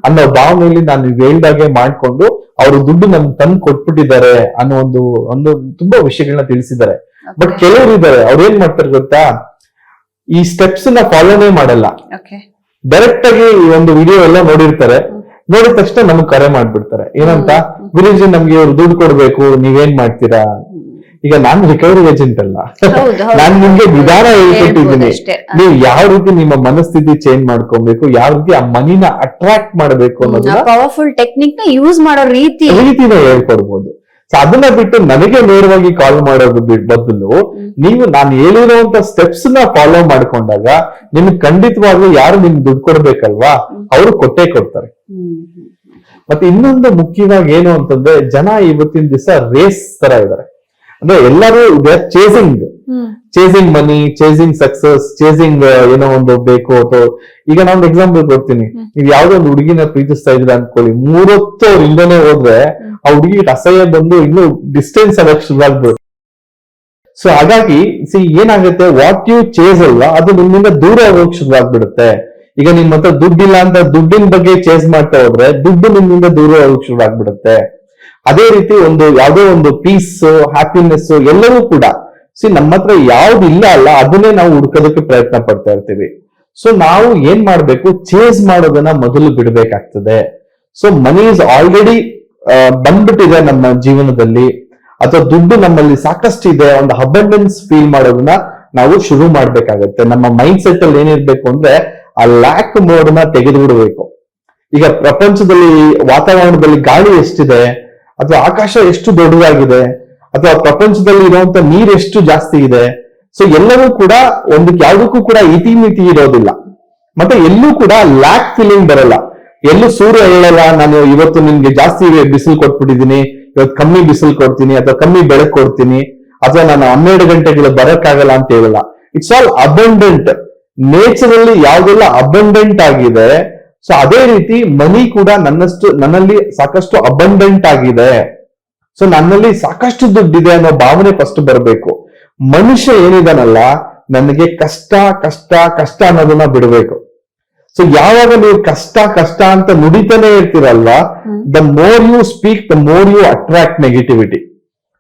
ಅನ್ನೋ ಭಾವನೆಯಲ್ಲಿ ನಾನು ಹೇಳ್ದಾಗೆ ಮಾಡ್ಕೊಂಡು ಅವ್ರ ದುಡ್ಡು ನಮ್ ತಂದು ಕೊಟ್ಬಿಟ್ಟಿದ್ದಾರೆ ಅನ್ನೋ ಒಂದು ಒಂದು ತುಂಬಾ ವಿಷಯಗಳನ್ನ ತಿಳಿಸಿದ್ದಾರೆ. ಬಟ್ ಕೆಲವರು ಇದ್ದಾರೆ ಅವ್ರು ಏನ್ ಮಾಡ್ತಾರೆ ಗೊತ್ತಾ? ಈ ಸ್ಟೆಪ್ಸ್ನ ಫಾಲೋನೇ ಮಾಡಲ್ಲ. ಡೈರೆಕ್ಟ್ ಆಗಿ ಈ ಒಂದು ವಿಡಿಯೋ ಎಲ್ಲ ನೋಡಿರ್ತಾರೆ. ನೋಡಿದ ತಕ್ಷಣ ನಮಗ್ ಕರೆ ಮಾಡ್ಬಿಡ್ತಾರೆ. ಏನಂತ? ಗುರುಜಿ ನಮ್ಗೆ ಇವ್ರು ದುಡ್ಡು ಕೊಡ್ಬೇಕು ನೀವೇನ್ ಮಾಡ್ತೀರಾ? ಈಗ ನಾನು ರಿಕವರಿ ಏಜೆಂಟ್ ಅಲ್ಲ. ನಾನು ನಿಮ್ಗೆ ವಿಧಾನ ಹೇಳ್ಕೊಟ್ಟಿದ್ದೀನಿ. ನೀವು ಯಾವ ರೀತಿ ನಿಮ್ಮ ಮನಸ್ಥಿತಿ ಚೇಂಜ್ ಮಾಡ್ಕೊಬೇಕು ಯಾವ ರೀತಿ ಆ ಮನಿನ ಅಟ್ರಾಕ್ಟ್ ಮಾಡಬೇಕು ಅನ್ನೋದನ್ನ ಪವರ್ಫುಲ್ ಟೆಕ್ನಿಕ್ನ ಯೂಸ್ ಮಾಡೋ ರೀತಿ. ರೀತಿನ ಹೇಳ್ಕೊಡ್ಬೋದು. ಸೊ ಅದನ್ನ ಬಿಟ್ಟು ನನಗೆ ನೇರವಾಗಿ ಕಾಲ್ ಮಾಡೋದು ಬದಲು ನೀವು ನಾನು ಹೇಳಿರುವಂತ ಸ್ಟೆಪ್ಸ್ನ ಫಾಲೋ ಮಾಡ್ಕೊಂಡಾಗ ನಿಮ್ಗೆ ಖಂಡಿತವಾಗ್ಲೂ ಯಾರು ನಿಮ್ಗೆ ದುಡ್ಡು ಕೊಡ್ಬೇಕಲ್ವಾ? ಅವರು ಕೊಟ್ಟೇ ಕೊಡ್ತಾರೆ. ಮತ್ತೆ ಇನ್ನೊಂದು ಮುಖ್ಯವಾಗಿ ಏನು ಅಂತಂದ್ರೆ ಜನ ಇವತ್ತಿನ ದಿವಸ ರೇಸ್ ತರ ಇದಾರೆ. ಅಂದ್ರೆ ಎಲ್ಲರೂ chasing or chasing money chasing success chasing ಏನೋ ಒಂದು ಬೇಕು ಅಥವಾ ಈಗ ನಾನು ಎಕ್ಸಾಂಪಲ್ ಕೊಡ್ತೀನಿ. ನೀವು ಯಾವ್ದೋ ಒಂದು ಹುಡುಗಿನ ಪ್ರೀತಿಸ್ತಾ ಇದ್ರ ಅನ್ಕೊಳ್ಳಿ. ಮೂರೊತ್ತು ಅವ್ರ ಹಿಂದೆನೆ ಹೋದ್ರೆ ಆ ಹುಡುಗಿ ಅಸಹ್ಯ ಬಂದು ಇನ್ನು ಡಿಸ್ಟೆನ್ಸ್ ಆಗಕ್ ಶುರುವಾಗ್ಬೋದು ಸೊ ಹಾಗಾಗಿ ಸಿ ಏನಾಗುತ್ತೆ? ವಾಟ್ ಯು ಚೇಸ್ ಅಲ್ಲ ಅದು ನಿಮ್ಮಿಂದ ದೂರ ಹೋಗಕ್ ಶುರುವಾಗ್ಬಿಡುತ್ತೆ ಈಗ ನಿಮ್ ಹತ್ರ ದುಡ್ಡಿಲ್ಲ ಅಂತ ದುಡ್ಡಿನ ಬಗ್ಗೆ ಚೇಸ್ ಮಾಡ್ತಾ ಹೋದ್ರೆ ದುಡ್ಡು ನಿಮ್ಮಿಂದ ದೂರ ಹೋಗಕ್ ಶುರುವಾಗ್ಬಿಡುತ್ತೆ ಅದೇ ರೀತಿ ಒಂದು ಯಾವುದೋ ಒಂದು ಪೀಸ್ ಹ್ಯಾಪಿನೆಸ್ ಎಲ್ಲವೂ ಕೂಡ ಸಿ ನಮ್ಮ ಹತ್ರ ಯಾವ್ದು ಇಲ್ಲ ಅಲ್ಲ, ಅದನ್ನೇ ನಾವು ಹುಡ್ಕೋದಕ್ಕೆ ಪ್ರಯತ್ನ ಪಡ್ತಾ ಇರ್ತೀವಿ. ಸೊ ನಾವು ಏನ್ ಮಾಡ್ಬೇಕು? ಚೇಸ್ ಮಾಡೋದನ್ನ ಮೊದಲು ಬಿಡಬೇಕಾಗ್ತದೆ. ಸೊ ಮನಿ ಇಸ್ ಆಲ್ರೆಡಿ ಬಂದ್ಬಿಟ್ಟಿದೆ ನಮ್ಮ ಜೀವನದಲ್ಲಿ. ಅಥವಾ ದುಡ್ಡು ನಮ್ಮಲ್ಲಿ ಸಾಕಷ್ಟು ಇದೆ, ಒಂದು ಅಬಂಡೆನ್ಸ್ ಫೀಲ್ ಮಾಡೋದನ್ನ ನಾವು ಶುರು ಮಾಡ್ಬೇಕಾಗತ್ತೆ. ನಮ್ಮ ಮೈಂಡ್ ಸೆಟ್ ಅಲ್ಲಿ ಏನಿರ್ಬೇಕು ಅಂದ್ರೆ, ಆ ಲ್ಯಾಕ್ ಮೋಡ್ನ ತೆಗೆದು ಬಿಡಬೇಕು ಈಗ ಪ್ರಪಂಚದಲ್ಲಿ ವಾತಾವರಣದಲ್ಲಿ ಗಾಳಿ ಎಷ್ಟಿದೆ? ಅಥವಾ ಆಕಾಶ ಎಷ್ಟು ದೊಡ್ಡದಾಗಿದೆ, ಅಥವಾ ಪ್ರಪಂಚದಲ್ಲಿ ಇರುವಂತ ನೀರ್ ಎಷ್ಟು ಜಾಸ್ತಿ ಇದೆ. ಸೊ ಎಲ್ಲವೂ ಕೂಡ ಒಂದಕ್ಕೆ ಯಾವುದಕ್ಕೂ ಕೂಡ ಇತಿಮಿತಿ ಇರೋದಿಲ್ಲ. ಮತ್ತೆ ಎಲ್ಲೂ ಕೂಡ ಲ್ಯಾಕ್ ಫೀಲಿಂಗ್ ಬರಲ್ಲ. ಎಲ್ಲೂ ಸೂರ್ಯ ಹೇಳಲ್ಲ, ನಾನು ಇವತ್ತು ನಿಮ್ಗೆ ಜಾಸ್ತಿ ಬಿಸಿಲು ಕೊಟ್ಬಿಟ್ಟಿದ್ದೀನಿ, ಇವತ್ತು ಕಮ್ಮಿ ಬಿಸಿಲು ಕೊಡ್ತೀನಿ, ಅಥವಾ ಕಮ್ಮಿ ಬೆಳಕು ಕೊಡ್ತೀನಿ, ಅಥವಾ ನಾನು ಹನ್ನೆರಡು ಗಂಟೆಗಳು ಬರಕ್ಕಾಗಲ್ಲ ಅಂತ ಹೇಳಲ್ಲ. ಇಟ್ಸ್ ಆಲ್ ಅಬಂಡೆಂಟ್ ನೇಚರಲ್ಲಿ ಯಾವ್ದೆಲ್ಲ ಅಬಂಡೆಂಟ್ ಆಗಿದೆ ಸೊ ಅದೇ ರೀತಿ ಮನಿ ಕೂಡ ನನ್ನಷ್ಟು ನನ್ನಲ್ಲಿ ಸಾಕಷ್ಟು ಅಬಂಡೆಂಟ್ ಆಗಿದೆ. ಸೊ ನನ್ನಲ್ಲಿ ಸಾಕಷ್ಟು ದುಡ್ಡಿದೆ ಅನ್ನೋ ಭಾವನೆ ಫಸ್ಟ್ ಬರಬೇಕು. ಮನುಷ್ಯ ಏನಿದಾನಲ್ಲ ನನಗೆ ಕಷ್ಟ ಕಷ್ಟ ಕಷ್ಟ ಅನ್ನೋದನ್ನ ಬಿಡಬೇಕು. ಸೊ ಯಾವಾಗ ನೀವು ಕಷ್ಟ ಕಷ್ಟ ಅಂತ ನುಡಿತಾನೆ ಇರ್ತೀರಲ್ವಾ the more you speak the more you attract negativity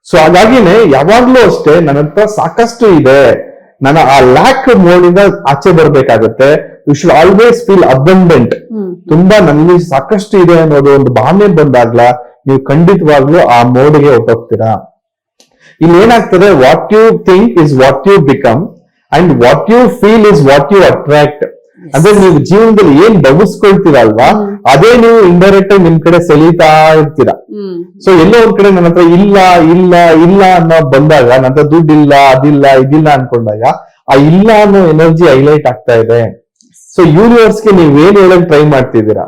so ಹಾಗಾಗಿನೇ ಯಾವಾಗ್ಲೂ ಅಷ್ಟೇ ನನ್ನ ಹತ್ರ ಸಾಕಷ್ಟು ಇದೆ. ನನ್ನ ಆ ಲ್ಯಾಕ್ ಮೋಡಿಂದ ಆಚೆ ಬರ್ಬೇಕಾಗತ್ತೆ. You should always feel abundant ತುಂಬಾ ನನಗೆ ಸಾಕಷ್ಟು ಇದೆ ಅನ್ನೋದು ಒಂದು ಭಾವನೆ ಬಂದಾಗ್ಲ ನೀವು ಖಂಡಿತವಾಗ್ಲೂ ಆ ಮೋಡ್ಗೆ ಹೊಟ್ಟೋಗ್ತೀರಾ ಇಲ್ಲಿ ಏನಾಗ್ತದೆ? What you think is what you become and what you feel is what you attract ಅಂದ್ರೆ ನೀವು ಜೀವನದಲ್ಲಿ ಏನ್ ಬಗ್ಗಿಸ್ಕೊಳ್ತೀರಲ್ವಾ? ಅದೇ ನೀವು ಇಂಡೈರೆಕ್ಟ್ ಆಗಿ ನಿಮ್ ಕಡೆ ಸೆಳೀತಾ ಇರ್ತೀರಾ. ಸೊ ಎಲ್ಲೋ ಒಂದ್ ಕಡೆ ನನ್ನ ಹತ್ರ ಇಲ್ಲ ಇಲ್ಲ ಇಲ್ಲ ಅನ್ನೋ ಬಂದಾಗ ನನ್ನ ಹತ್ರ ದುಡ್ಡು ಇಲ್ಲ ಅದಿಲ್ಲ ಇದಿಲ್ಲ ಅನ್ಕೊಂಡಾಗ ಆ ಇಲ್ಲ ಅನ್ನೋ ಎನರ್ಜಿ ಹೈಲೈಟ್ ಆಗ್ತಾ ಇದೆ. ಸೊ ನೀವ್ ಏನ್ ಹೇಳಕ್ ಟ್ರೈ ಮಾಡ್ತಿದ್ದೀರಾ?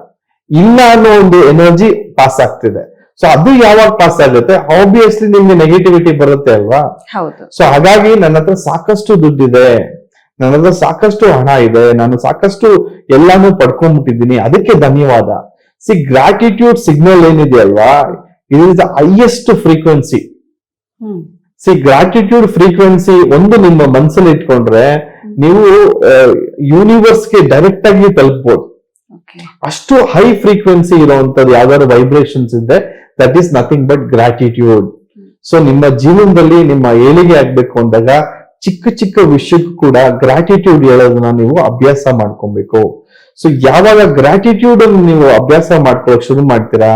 ಇಲ್ಲ ಅನ್ನೋ ಒಂದು ಎನರ್ಜಿ ಪಾಸ್ ಆಗ್ತಿದೆ. ಸೊ ಅದು ಯಾವಾಗ ಪಾಸ್ ಆಗುತ್ತೆ? ಆಬ್ವಿಯಸ್ಲಿ ನಿಮ್ಗೆ ನೆಗೆಟಿವಿಟಿ ಬರುತ್ತೆ ಅಲ್ವಾ? ಸೊ ಹಾಗಾಗಿ ನನ್ನ ಹತ್ರ ಸಾಕಷ್ಟು ದುಡ್ಡಿದೆ. ನನ್ನ ಹತ್ರ ಸಾಕಷ್ಟು ಹಣ ಇದೆ. ನಾನು ಸಾಕಷ್ಟು ಎಲ್ಲಾನು ಪಡ್ಕೊಂಡ್ಬಿಟ್ಟಿದ್ದೀನಿ. ಅದಕ್ಕೆ ಧನ್ಯವಾದ. See gratitude signal ಏನಿದೆಯಲ್ವಾ it is the highest frequency see gratitude frequency ಒಂದು ನಿಮ್ಮ ಮನಸ್ಸಲ್ಲಿ ಇಟ್ಕೊಂಡ್ರೆ ನೀವು ಯೂನಿವರ್ಸ್ಗೆ ಡೈರೆಕ್ಟ್ ಆಗಿ ತಲುಪಬಹುದು ಅಷ್ಟು ಹೈ ಫ್ರೀಕ್ವೆನ್ಸಿ ಇರುವಂತದ್ದು ಯಾವ್ದಾದ್ರು ವೈಬ್ರೇಷನ್ಸ್ ಇದೆ that is nothing but gratitude so ನಿಮ್ಮ ಜೀವನದಲ್ಲಿ ನಿಮ್ಮ ಏಳಿಗೆ ಆಗ್ಬೇಕು ಅಂದಾಗ ಚಿಕ್ಕ ಚಿಕ್ಕ ವಿಷಯಕ್ಕೂ ಕೂಡ ಗ್ರಾಟಿಟ್ಯೂಡ್ ಹೇಳೋದನ್ನ ನೀವು ಅಭ್ಯಾಸ ಮಾಡ್ಕೊಬೇಕು. ಸೊ ಯಾವಾಗ ಗ್ರಾಟಿಟ್ಯೂಡ್ ನೀವು ಅಭ್ಯಾಸ ಮಾಡ್ಕೊಳಕ್ ಶುರು ಮಾಡ್ತೀರಾ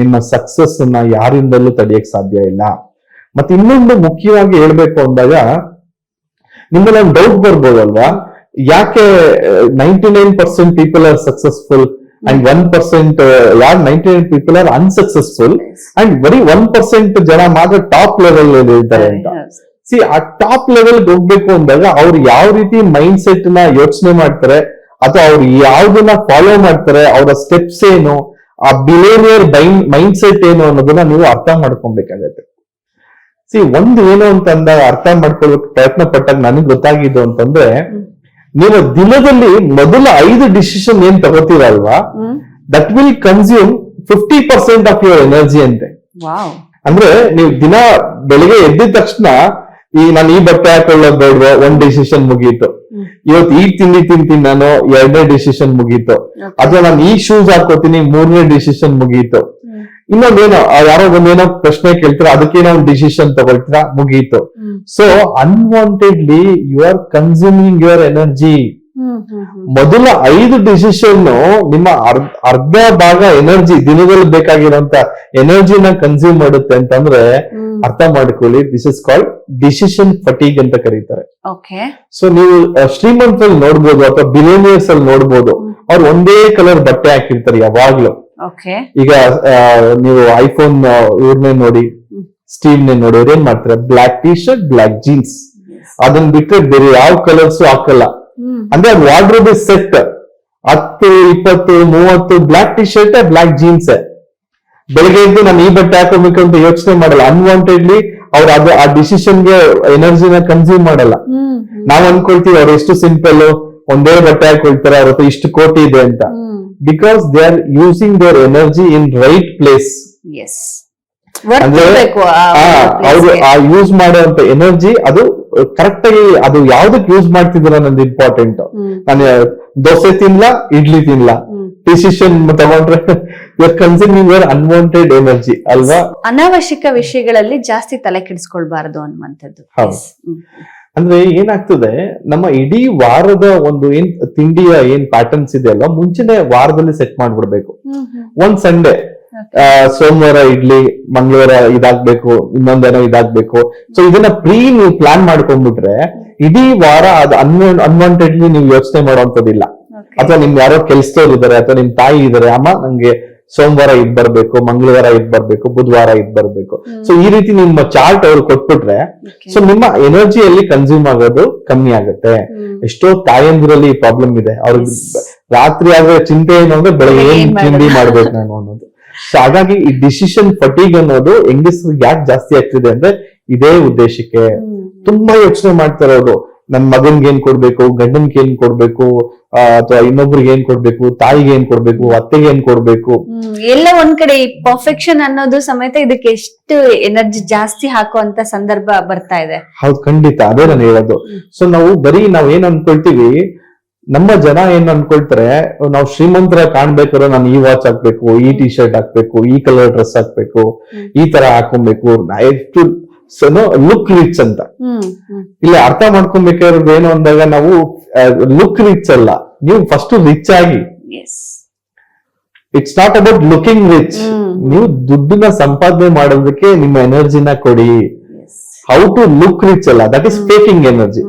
ನಿಮ್ಮ ಸಕ್ಸಸ್ ಅನ್ನ ಯಾರಿಂದಲೂ ತಡೆಯಕ್ ಸಾಧ್ಯ ಇಲ್ಲ. ಮತ್ತೆ ಇನ್ನೊಂದು ಮುಖ್ಯವಾಗಿ ಹೇಳ್ಬೇಕು ಅಂದಾಗ ನಿಮ್ಮಲ್ಲಿ ಒಂದು ಡೌಟ್ ಬರ್ಬೋದಲ್ವಾ ಯಾಕೆ ninety nine percent people are successful and one percent ಯಾರು ninety nine people are unsuccessful and ಬರೀ ಒನ್ ಪರ್ಸೆಂಟ್ ಜನ ಮಾತ್ರ ಟಾಪ್ ಲೆವೆಲ್ ಇದ್ದಾರೆ ಅಂತ. ಸಿ ಆ ಟಾಪ್ ಲೆವೆಲ್ ಹೋಗ್ಬೇಕು ಅಂದಾಗ ಅವ್ರು ಯಾವ ರೀತಿ ಮೈಂಡ್ ಸೆಟ್ನ ಯೋಚನೆ ಮಾಡ್ತಾರೆ ಅಥವಾ ಅವ್ರು ಯಾವ್ದನ್ನ ಫಾಲೋ ಮಾಡ್ತಾರೆ ಅವರ ಸ್ಟೆಪ್ಸ್ ಏನು ಆ ಬಿಹೇವಿಯರ್ ಮೈಂಡ್ ಸೆಟ್ ಏನು ಅನ್ನೋದನ್ನ ನೀವು ಅರ್ಥ ಮಾಡ್ಕೊಬೇಕಾಗತ್ತೆ. ಸಿ ಒಂದು ಏನು ಅಂತ ಅಂದಾಗ ಅರ್ಥ ಮಾಡ್ಕೊಳ್ಬೇಕು ಪ್ರಯತ್ನ ಪಟ್ಟಾಗ ನನಗೆ ಗೊತ್ತಾಗಿದ್ದು ಅಂತಂದ್ರೆ. ನೀವು ದಿನದಲ್ಲಿ ಮೊದಲ ಐದು ಡಿಸಿಷನ್ ಏನ್ ತಗೋತೀರಲ್ವಾ that will consume fifty percent of your energy ಅಂತೆ ಅಂದ್ರೆ ನೀವು ದಿನ ಬೆಳಿಗ್ಗೆ ಎದ್ದಿದ ತಕ್ಷಣ ಈ ನಾನು ಈ ಬಟ್ಟೆ ಹಾಕೊಳ್ಳೋದು ಬೇಡವೋ ಒಂದ್ ಡಿಸಿಷನ್ ಮುಗೀತು. ಇವತ್ತು ಈ ತಿಂಡಿ ತಿಂತೀನಿ ನಾನು ಎರಡನೇ ಡಿಸಿಷನ್ ಮುಗೀತು. ಅಥವಾ ನಾನು ಈ ಶೂಸ್ ಹಾಕೋತೀನಿ ಮೂರನೇ ಡಿಸಿಷನ್ ಮುಗೀತು. ಇನ್ನೊಂದೇನೋ ಯಾರೋ ಒಂದೇನೋ ಪ್ರಶ್ನೆ ಕೇಳ್ತೀರಾ ಅದಕ್ಕೆ ಒಂದು ಡಿಸಿಷನ್ ತಗೊಳ್ತೀರಾ ಮುಗೀತು. So unwantedly you are consuming your energy ಮೊದಲ ಐದು ಡಿಸಿಷನ್ ನಿಮ್ಮ ಅರ್ಧ ಅರ್ಧ ಭಾಗ ಎನರ್ಜಿ ದಿನದಲ್ಲಿ ಬೇಕಾಗಿರೋಂತ ಎನರ್ಜಿನ ಕನ್ಸ್ಯೂಮ್ ಮಾಡುತ್ತೆ ಅಂತಂದ್ರೆ ಅರ್ಥ ಮಾಡ್ಕೊಳ್ಳಿ this is called decision fatigue ಅಂತ ಕರೀತಾರೆ. ಸೊ ನೀವು ಶ್ರೀಮಂತರಲ್ಲಿ ನೋಡ್ಬೋದು ಅಥವಾ ಬಿಲಿಯನಿಯರ್ಸ್ ಅಲ್ಲಿ ನೋಡ್ಬೋದು ಅವ್ರು ಒಂದೇ ಕಲರ್ ಬಟ್ಟೆ ಹಾಕಿರ್ತಾರೆ ಯಾವಾಗ್ಲೂ. ಈಗ ನೀವು ಐಫೋನ್ ಇವ್ರನ್ನೇ ನೋಡಿ ಸ್ಟೀಮ್ ನೇ ನೋಡಿ ಅವ್ರು ಏನ್ ಮಾಡ್ತಾರೆ? Black T shirt black jeans ಅದನ್ನ ಬಿಟ್ರೆ ಬೇರೆ ಯಾವ ಕಲರ್ಸ್ ಹಾಕಲ್ಲ. ಅಂದ್ರೆ ಅದು ವಾರ್ಡ್ರೋಬ್ ಸೆಟ್ ಹತ್ತು ಇಪ್ಪತ್ತು ಮೂವತ್ತು black T shirt black jeans ಬೆಳಿಗ್ಗೆ ಎದ್ದು ನಾನು ಈ ಬಟ್ಟೆ ಹಾಕೋಬೇಕು ಅಂತ ಯೋಚನೆ ಮಾಡಲ್ಲ. ಅನ್ವಾಂಟೆಡ್ಲಿ ಅವ್ರು ಅದು ಆ ಡಿಸಿಷನ್ಗೆ ಎನರ್ಜಿನ ಕನ್ಸ್ಯೂಮ್ ಮಾಡಲ್ಲ. ನಾವ್ ಅನ್ಕೊಳ್ತೀವಿ ಅವ್ರು ಎಷ್ಟು ಸಿಂಪಲ್ ಒಂದೇ ಬಟ್ಟೆ ಹಾಕೊಳ್ತಾರೆ ಅವ್ರ ಹತ್ರ ಇಷ್ಟು ಕೋಟಿ ಇದೆ ಅಂತ. Because they are using their energy in right place as ಅವರು. ಆ ಯೂಸ್ ಮಾಡುವಂತ ಎನರ್ಜಿ ಅದು ಕರೆಕ್ಟ್ ಆಗಿ ಅದು ಯಾವ್ದಕ್ ಯೂಸ್ ಮಾಡ್ತಿದ್ರ ನಂದು ಇಂಪಾರ್ಟೆಂಟ್ ನಾನು ದೋಸೆ ತಿನ್ಲಾ ಇಡ್ಲಿ ತಿನ್ಲಾ. ಡಿಸಿಷನ್ ತಗೊಂಡ್ರೆ your consuming your unwanted energy ಅಲ್ವಾ? ಅನಾವಶ್ಯಕ ವಿಷಯಗಳಲ್ಲಿ ಜಾಸ್ತಿ ತಲೆ ಕೆಡಿಸ್ಕೊಳ್ಬಾರದು ಅನ್ನುವಂಥದ್ದು. ಅಂದ್ರೆ ಏನಾಗ್ತದೆ ನಮ್ಮ ಇಡೀ ವಾರದ ಒಂದು ಏನ್ ತಿಂಡಿಯ ಏನ್ ಪ್ಯಾಟರ್ನ್ಸ್ ಇದೆ ಅಲ್ವಾ ಮುಂಚೆನೆ ವಾರದಲ್ಲಿ ಸೆಟ್ ಮಾಡ್ಬಿಡ್ಬೇಕು. ಒಂದ್ ಸಂಡೇ. ಸೋಮವಾರ ಇಡ್ಲಿ ಮಂಗಳವಾರ ಇದಾಗ್ಬೇಕು ಇನ್ನೊಂದೇನೋ ಇದಾಗ್ಬೇಕು ಸೊ ಇದನ್ನ ಪ್ರೀ ನೀವು ಪ್ಲಾನ್ ಮಾಡ್ಕೊಂಡ್ಬಿಟ್ರೆ ಇಡೀ ವಾರ ಅದು ಅನ್ವಾನ್ ಅನ್ವಾಂಟೆಡ್ಲಿ ನೀವು ಯೋಚನೆ ಮಾಡುವಂತದಿಲ್ಲ. ಅಥವಾ ನಿಮ್ ಯಾರೋ ಕೆಲ್ಸದವ್ರು ಇದಾರೆ ಅಥವಾ ನಿಮ್ ತಾಯಿ ಇದಾರೆ ಅಮ್ಮ ನಂಗೆ ಸೋಮವಾರ ಇದ್ ಬರ್ಬೇಕು ಮಂಗಳವಾರ ಇದ್ ಬರ್ಬೇಕು ಬುಧವಾರ ಇದ್ ಬರ್ಬೇಕು. ಸೊ ಈ ರೀತಿ ನಿಮ್ಮ ಚಾರ್ಟ್ ಅವ್ರು ಕೊಟ್ಬಿಟ್ರೆ. ಸೊ ನಿಮ್ಮ ಎನರ್ಜಿಯಲ್ಲಿ ಕನ್ಸ್ಯೂಮ್ ಆಗೋದು ಕಮ್ಮಿ ಆಗುತ್ತೆ. ಎಷ್ಟೋ ತಾಯಂದಿರಲ್ಲಿ ಪ್ರಾಬ್ಲಮ್ ಇದೆ. ಅವ್ರಿಗೆ ರಾತ್ರಿ ಆದ್ರೆ ಚಿಂತೆ ಏನು ಅಂದ್ರೆ ಬೆಳಗ್ಗೆ ಏನ್ ಏನ್ ತಿಂಡಿ ಮಾಡ್ಬೇಕು ನಾನು ಅನ್ನೋದು. ಸೊ ಹಾಗಾಗಿ ಈ ಡಿಸಿಷನ್ ಫಟೀಗ್ ಅನ್ನೋದು ಹೆಂಗಸರಿಗೆ ಯಾಕೆ ಜಾಸ್ತಿ ಆಗ್ತಿದೆ ಅಂದ್ರೆ ಇದೇ ಉದ್ದೇಶಕ್ಕೆ. ತುಂಬಾ ಯೋಚನೆ ಮಾಡ್ತಾರೆ ಅವರು ನನ್ ಮಗನ್ಗೆ ಏನ್ ಕೊಡ್ಬೇಕು ಗಂಡನ್ಗೆ ಏನ್ ಕೊಡ್ಬೇಕು ಅಥವಾ ಇನ್ನೊಬ್ರಿಗೆ ಏನ್ ಕೊಡ್ಬೇಕು ತಾಯಿಗೆ ಏನ್ ಕೊಡ್ಬೇಕು ಅತ್ತೆಗೆ ಏನ್ ಕೊಡ್ಬೇಕು? ಎಲ್ಲ ಒಂದ್ ಕಡೆ ಈ ಪರ್ಫೆಕ್ಷನ್ ಅನ್ನೋದು ಸಮೇತ ಇದಕ್ಕೆ ಎಷ್ಟು ಎನರ್ಜಿ ಜಾಸ್ತಿ ಹಾಕುವಂತ ಸಂದರ್ಭ ಬರ್ತಾ ಇದೆ. ಹೌದು ಖಂಡಿತ. ಅದೇ ನಾನು ಹೇಳೋದು. ಸೊ ನಾವು ಬರೀ ನಾವ್ ಏನ್ ಅನ್ಕೊಳ್ತೀವಿ ನಮ್ಮ ಜನ ಏನ್ ಅನ್ಕೊಳ್ತಾರೆ ನಾವು ಶ್ರೀಮಂತರ ಕಾಣ್ಬೇಕಾದ್ರೆ ನಾನು ಈ ವಾಚ್ ಹಾಕ್ಬೇಕು ಈ ಟಿ ಶರ್ಟ್ ಹಾಕ್ಬೇಕು ಈ ಕಲರ್ ಡ್ರೆಸ್ ಹಾಕ್ಬೇಕು ಈ ತರ ಹಾಕೊಬೇಕು ಎಷ್ಟು ಲುಕ್ ರಿಚ್ ಅಂತ. ಇಲ್ಲಿ ಅರ್ಥ ಮಾಡ್ಕೊಬೇಕಾಗಿರೋದು ಏನು ಅಂದಾಗ ನಾವು ಲುಕ್ ರಿಚ್ ಅಲ್ಲ. ನೀವು ಫಸ್ಟ್ ರಿಚ್ ಆಗಿ. It's not about looking rich ನೀವು ದುಡ್ಡನ್ನ ಸಂಪಾದನೆ ಮಾಡೋದಕ್ಕೆ ನಿಮ್ಮ ಎನರ್ಜಿನ ಕೊಡಿ. ಹೌ ಟು ಲುಕ್ ರಿಚ್ ಅಲ್ಲ. That is faking energy.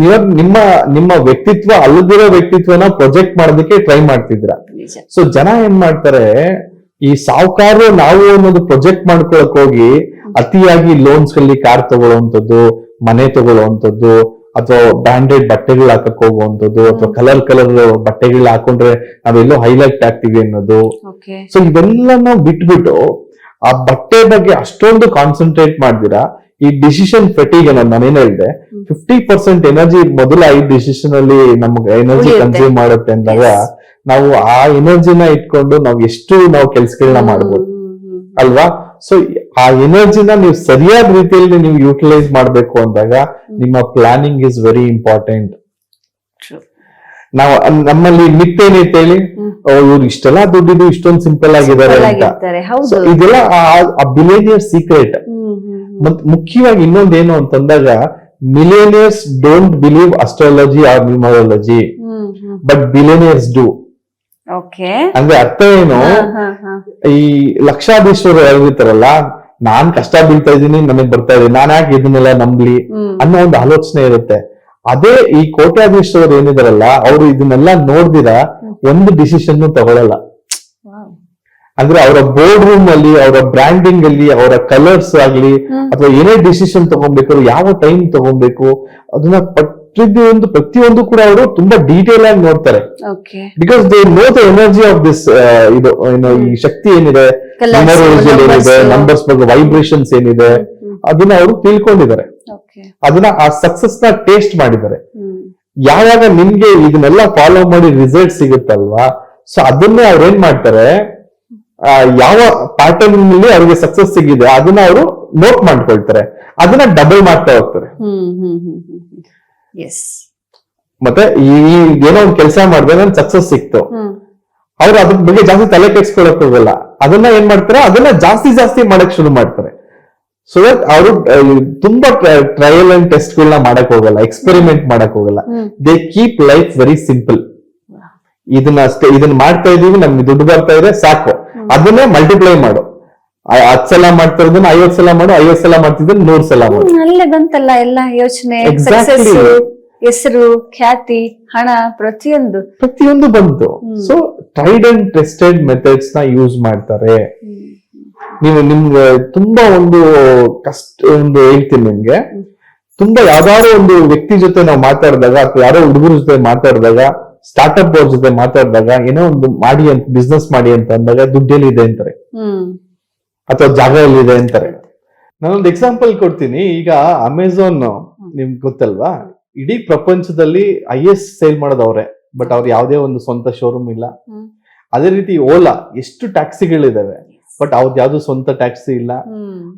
ನೀವು ನಿಮ್ಮ ನಿಮ್ಮ ವ್ಯಕ್ತಿತ್ವ ಅಲ್ಲದಿರೋ ವ್ಯಕ್ತಿತ್ವನ ಪ್ರೊಜೆಕ್ಟ್ ಮಾಡೋದಕ್ಕೆ ಟ್ರೈ ಮಾಡ್ತಿದ್ರ ಸೊ ಜನ ಏನ್ ಮಾಡ್ತಾರೆ ಈ ಸಾವುಕಾರರು ನಾವು ಅನ್ನೋದು ಪ್ರೊಜೆಕ್ಟ್ ಮಾಡ್ಕೊಳಕ್ ಹೋಗಿ ಅತಿಯಾಗಿ ಲೋನ್ಸ್ ಅಲ್ಲಿ ಕಾರ್ ತಗೊಳ್ಳುವಂಥದ್ದು ಮನೆ ತಗೊಳ್ಳುವಂಥದ್ದು ಅಥವಾ ಬ್ರಾಂಡೆಡ್ ಬಟ್ಟೆಗಳು ಹಾಕಕ್ ಹೋಗುವಂಥದ್ದು ಅಥವಾ ಕಲರ್ ಕಲರ್ ಬಟ್ಟೆಗಳು ಹಾಕೊಂಡ್ರೆ ನಾವೆಲ್ಲೋ ಹೈಲೈಟ್ ಆಗ್ತೀವಿ ಅನ್ನೋದು. ಸೊ ಇವೆಲ್ಲ ನಾವು ಬಿಟ್ಬಿಟ್ಟು ಆ ಬಟ್ಟೆ ಬಗ್ಗೆ ಅಷ್ಟೊಂದು ಕಾನ್ಸಂಟ್ರೇಟ್ ಮಾಡ್ದಿರಾ ಈ ಡಿಸಿಷನ್ ಫೆಟಿಗ್ ಅನ್ನೋದು ನಾನೇನ್ ಹೇಳಿದೆ. ಫಿಫ್ಟಿ ಪರ್ಸೆಂಟ್ ಎನರ್ಜಿ ಮೊದಲ ಐದು ಡಿಸಿಷನ್ ಅಲ್ಲಿ ನಮ್ಗೆ ಎನರ್ಜಿ. ಕನ್ಸ್ಯೂಮ್ ಮಾಡುತ್ತೆ ಅಂದಾಗ ನಾವು ಆ ಎನರ್ಜಿನ ಇಟ್ಕೊಂಡು ನಾವು ಎಷ್ಟು ನಾವು ಕೆಲಸಗಳನ್ನ ಮಾಡ್ಬೋದು. ಅಲ್ವಾ? ಸೊ ಆ ಎನರ್ಜಿನ ನೀವು ಸರಿಯಾದ ರೀತಿಯಲ್ಲಿ ನೀವು ಯೂಟಿಲೈಸ್ ಮಾಡಬೇಕು ಅಂದಾಗ ನಿಮ್ಮ ಪ್ಲಾನಿಂಗ್ ಇಸ್ ವೆರಿ ಇಂಪಾರ್ಟೆಂಟ್ ನಾವು ನಮ್ಮಲ್ಲಿ ಮಿತ್ ಏನೈತೆ ಹೇಳಿ ಇವ್ರು ಇಷ್ಟೆಲ್ಲ ದುಡ್ಡಿದ್ದು ಇಷ್ಟೊಂದು ಸಿಂಪಲ್ ಆಗಿದ್ದಾರೆ ಅಂತ. ಇದೆಲ್ಲ ಆ ಬಿಲೇನಿಯರ್ ಸೀಕ್ರೆಟ್ ಮತ್ತೆ. ಮತ್ ಮುಖ್ಯವಾಗಿ ಇನ್ನೊಂದೇನು ಅಂತಂದಾಗ millionaires don't believe astrology or numerology but billionaires do ಅಂದ್ರೆ ಅರ್ಥ ಏನು. ಈ ಲಕ್ಷಾಧೀಶ್ವರು ಹೇಳಿರ್ತಾರಲ್ಲ ನಾನ್ ಕಷ್ಟ ಬೀಳ್ತಾ ಇದ್ದೀನಿ ನನಗ್ ಬರ್ತಾ ಇದೆ ನಾನ್ ಯಾಕೆ ಇದನ್ನೆಲ್ಲ ನಂಬ್ಲಿ ಅನ್ನೋ ಒಂದು ಆಲೋಚನೆ ಇರುತ್ತೆ. ಅದೇ ಈ ಕೋಟ್ಯಾಧೀಶರು ಏನಿದಾರಲ್ಲ ಅವರು ಇದನ್ನೆಲ್ಲ ನೋಡ್ದಿರ ಒಂದು ಡಿಸಿಷನ್ ತಗೊಳಲ್ಲ. ಅಂದ್ರೆ ಅವರ ಬೋರ್ಡ್ ರೂಮ್ ಅಲ್ಲಿ ಅವರ ಬ್ರ್ಯಾಂಡಿಂಗ್ ಅಲ್ಲಿ ಅವರ ಕಲರ್ಸ್ ಆಗ್ಲಿ ಅಥವಾ ಏನೇ ಡಿಸಿಷನ್ ತಗೊಬೇಕು ಯಾವ ಟೈಮ್ ತಗೊಬೇಕು ಅದನ್ನ ಪ್ರತಿಯೊಂದು ಪ್ರತಿಯೊಂದು ಕೂಡ ಅವರು ತುಂಬಾ ಡೀಟೇಲ್ ಆಗಿ ನೋಡ್ತಾರೆ. Because they know the energy of this ಇದು ಏನು ಈ ಶಕ್ತಿ ಏನಿದೆ ಏನಿದೆ ನಂಬರ್ಸ್ ಬಗ್ಗೆ ವೈಬ್ರೇಷನ್ಸ್ ಏನಿದೆ ಅದನ್ನ ಅವರು ತಿಳ್ಕೊಂಡಿದ್ದಾರೆ. ಅದನ್ನ ಆ ಸಕ್ಸಸ್ನ ಟೇಸ್ಟ್ ಮಾಡಿದ್ದಾರೆ. ಯಾವಾಗ ನಿಮ್ಗೆ ಇದನ್ನೆಲ್ಲ ಫಾಲೋ ಮಾಡಿ ರಿಸಲ್ಟ್ ಸಿಗುತ್ತಲ್ವಾ? ಸೊ ಅದನ್ನೇ ಅವ್ರು ಏನ್ ಮಾಡ್ತಾರೆ ಯಾವ ಪ್ಯಾಟರ್ನ್ನಲ್ಲಿ ಅವ್ರಿಗೆ ಸಕ್ಸಸ್ ಸಿಗಿದೆ ಅದನ್ನ ಅವರು ನೋಟ್ ಮಾಡ್ಕೊಳ್ತಾರೆ. ಅದನ್ನ ಡಬಲ್ ಮಾಡ್ತಾ ಹೋಗ್ತಾರೆ. ಮತ್ತೆ ಈ ಏನೋ ಒಂದು ಕೆಲಸ ಮಾಡಿದ್ರೆ ನನ್ ಸಕ್ಸಸ್ ಸಿಕ್ತು. ಅವ್ರು ಅದ್ರ ಬಗ್ಗೆ ಜಾಸ್ತಿ ತಲೆ ಕೆಡ್ಸ್ಕೊಳಕ್ ಹೋಗಲ್ಲ. ಅದನ್ನ ಏನ್ ಮಾಡ್ತಾರೆ? ಅದನ್ನ ಜಾಸ್ತಿ ಜಾಸ್ತಿ ಮಾಡಕ್ ಶುರು ಮಾಡ್ತಾರೆ. ಸೊ ದಟ್ ಅವರು ತುಂಬಾ ಟ್ರಯಲ್ ಅಂಡ್ ಟೆಸ್ಟ್ ಗಳನ್ನ ಮಾಡಕ್ ಹೋಗಲ್ಲ ಎಕ್ಸ್ಪೆರಿಮೆಂಟ್ ಮಾಡಕ್ ಹೋಗಲ್ಲ. They keep life very simple ಇದನ್ನ ಅಷ್ಟೇ ಇದನ್ನ ಮಾಡ್ತಾ ಇದೀವಿ ನಮ್ಗೆ ದುಡ್ಡು ಬರ್ತಾ ಇದೆ ಸಾಕು. ಅದನ್ನೇ ಮಲ್ಟಿಪ್ಲೈ ಮಾಡು. ಹತ್ ಸಲ ಮಾಡ್ತಾ ಇರೋದನ್ನ ಐವತ್ ಸಲ ಮಾಡು ಐವತ್ ಸಲ ಮಾಡ್ತಿದ್ರೆ ನೂರ್ ಸಲ ಮಾಡು. ಅಲ್ಲೇ ಬಂತಲ್ಲ ಎಲ್ಲ ಯೋಚನೆ ಹೆಸರು ಖ್ಯಾತಿ ಹಣ ಪ್ರತಿಯೊಂದು. ಪ್ರತಿಯೊಂದು ಬಂತು. ಸೊ ಟ್ರೈಡ್ ಅಂಡ್ ಟೆಸ್ಟೆಡ್ ಮೆಥಡ್ಸ್ನ ಯೂಸ್ ಮಾಡ್ತಾರೆ. ನೀವು ನಿಮ್ಗೆ ತುಂಬಾ ಒಂದು ಕಷ್ಟ ಒಂದು ಹೇಳ್ತೀನಿ ನಿಮ್ಗೆ. ತುಂಬಾ ಯಾವ್ದಾದ್ರು ಒಂದು ವ್ಯಕ್ತಿ ಜೊತೆ ನಾವು ಮಾತಾಡಿದಾಗ ಅಥವಾ ಯಾರೋ ಹುಡುಗರ ಜೊತೆ ಮಾತಾಡಿದಾಗ ಸ್ಟಾರ್ಟ್ಅಪ್ ಅವ್ರ ಜೊತೆ ಮಾತಾಡಿದಾಗ ಏನೋ ಒಂದು ಮಾಡಿ ಅಂತ ಬಿಸ್ನೆಸ್ ಮಾಡಿ ಅಂತ ಅಂದಾಗ ದುಡ್ಡೆಲ್ಲಿದೆ ಅಂತಾರೆ. ಅಥವಾ ಜಾಗ ಎಲ್ಲಿದೆ ಅಂತಾರೆ. ನಾನೊಂದು ಎಕ್ಸಾಂಪಲ್ ಕೊಡ್ತೀನಿ. ಈಗ ಅಮೆಝಾನ್ ನಿಮ್ಗೆ ಗೊತ್ತಲ್ವಾ? ಇಡೀ ಪ್ರಪಂಚದಲ್ಲಿ ಐಎಸ್ ಸೇಲ್ ಮಾಡೋದು ಅವ್ರೆ ಬಟ್ ಅವ್ರು ಯಾವುದೇ ಒಂದು ಸ್ವಂತ ಶೋರೂಮ್ ಇಲ್ಲ. ಅದೇ ರೀತಿ ಓಲಾ ಎಷ್ಟು ಟ್ಯಾಕ್ಸಿಗಳಿದಾವೆ ಬಟ್ ಅವ್ರದ್ದು ಯಾವ್ದು ಸ್ವಂತ ಟ್ಯಾಕ್ಸಿ ಇಲ್ಲ.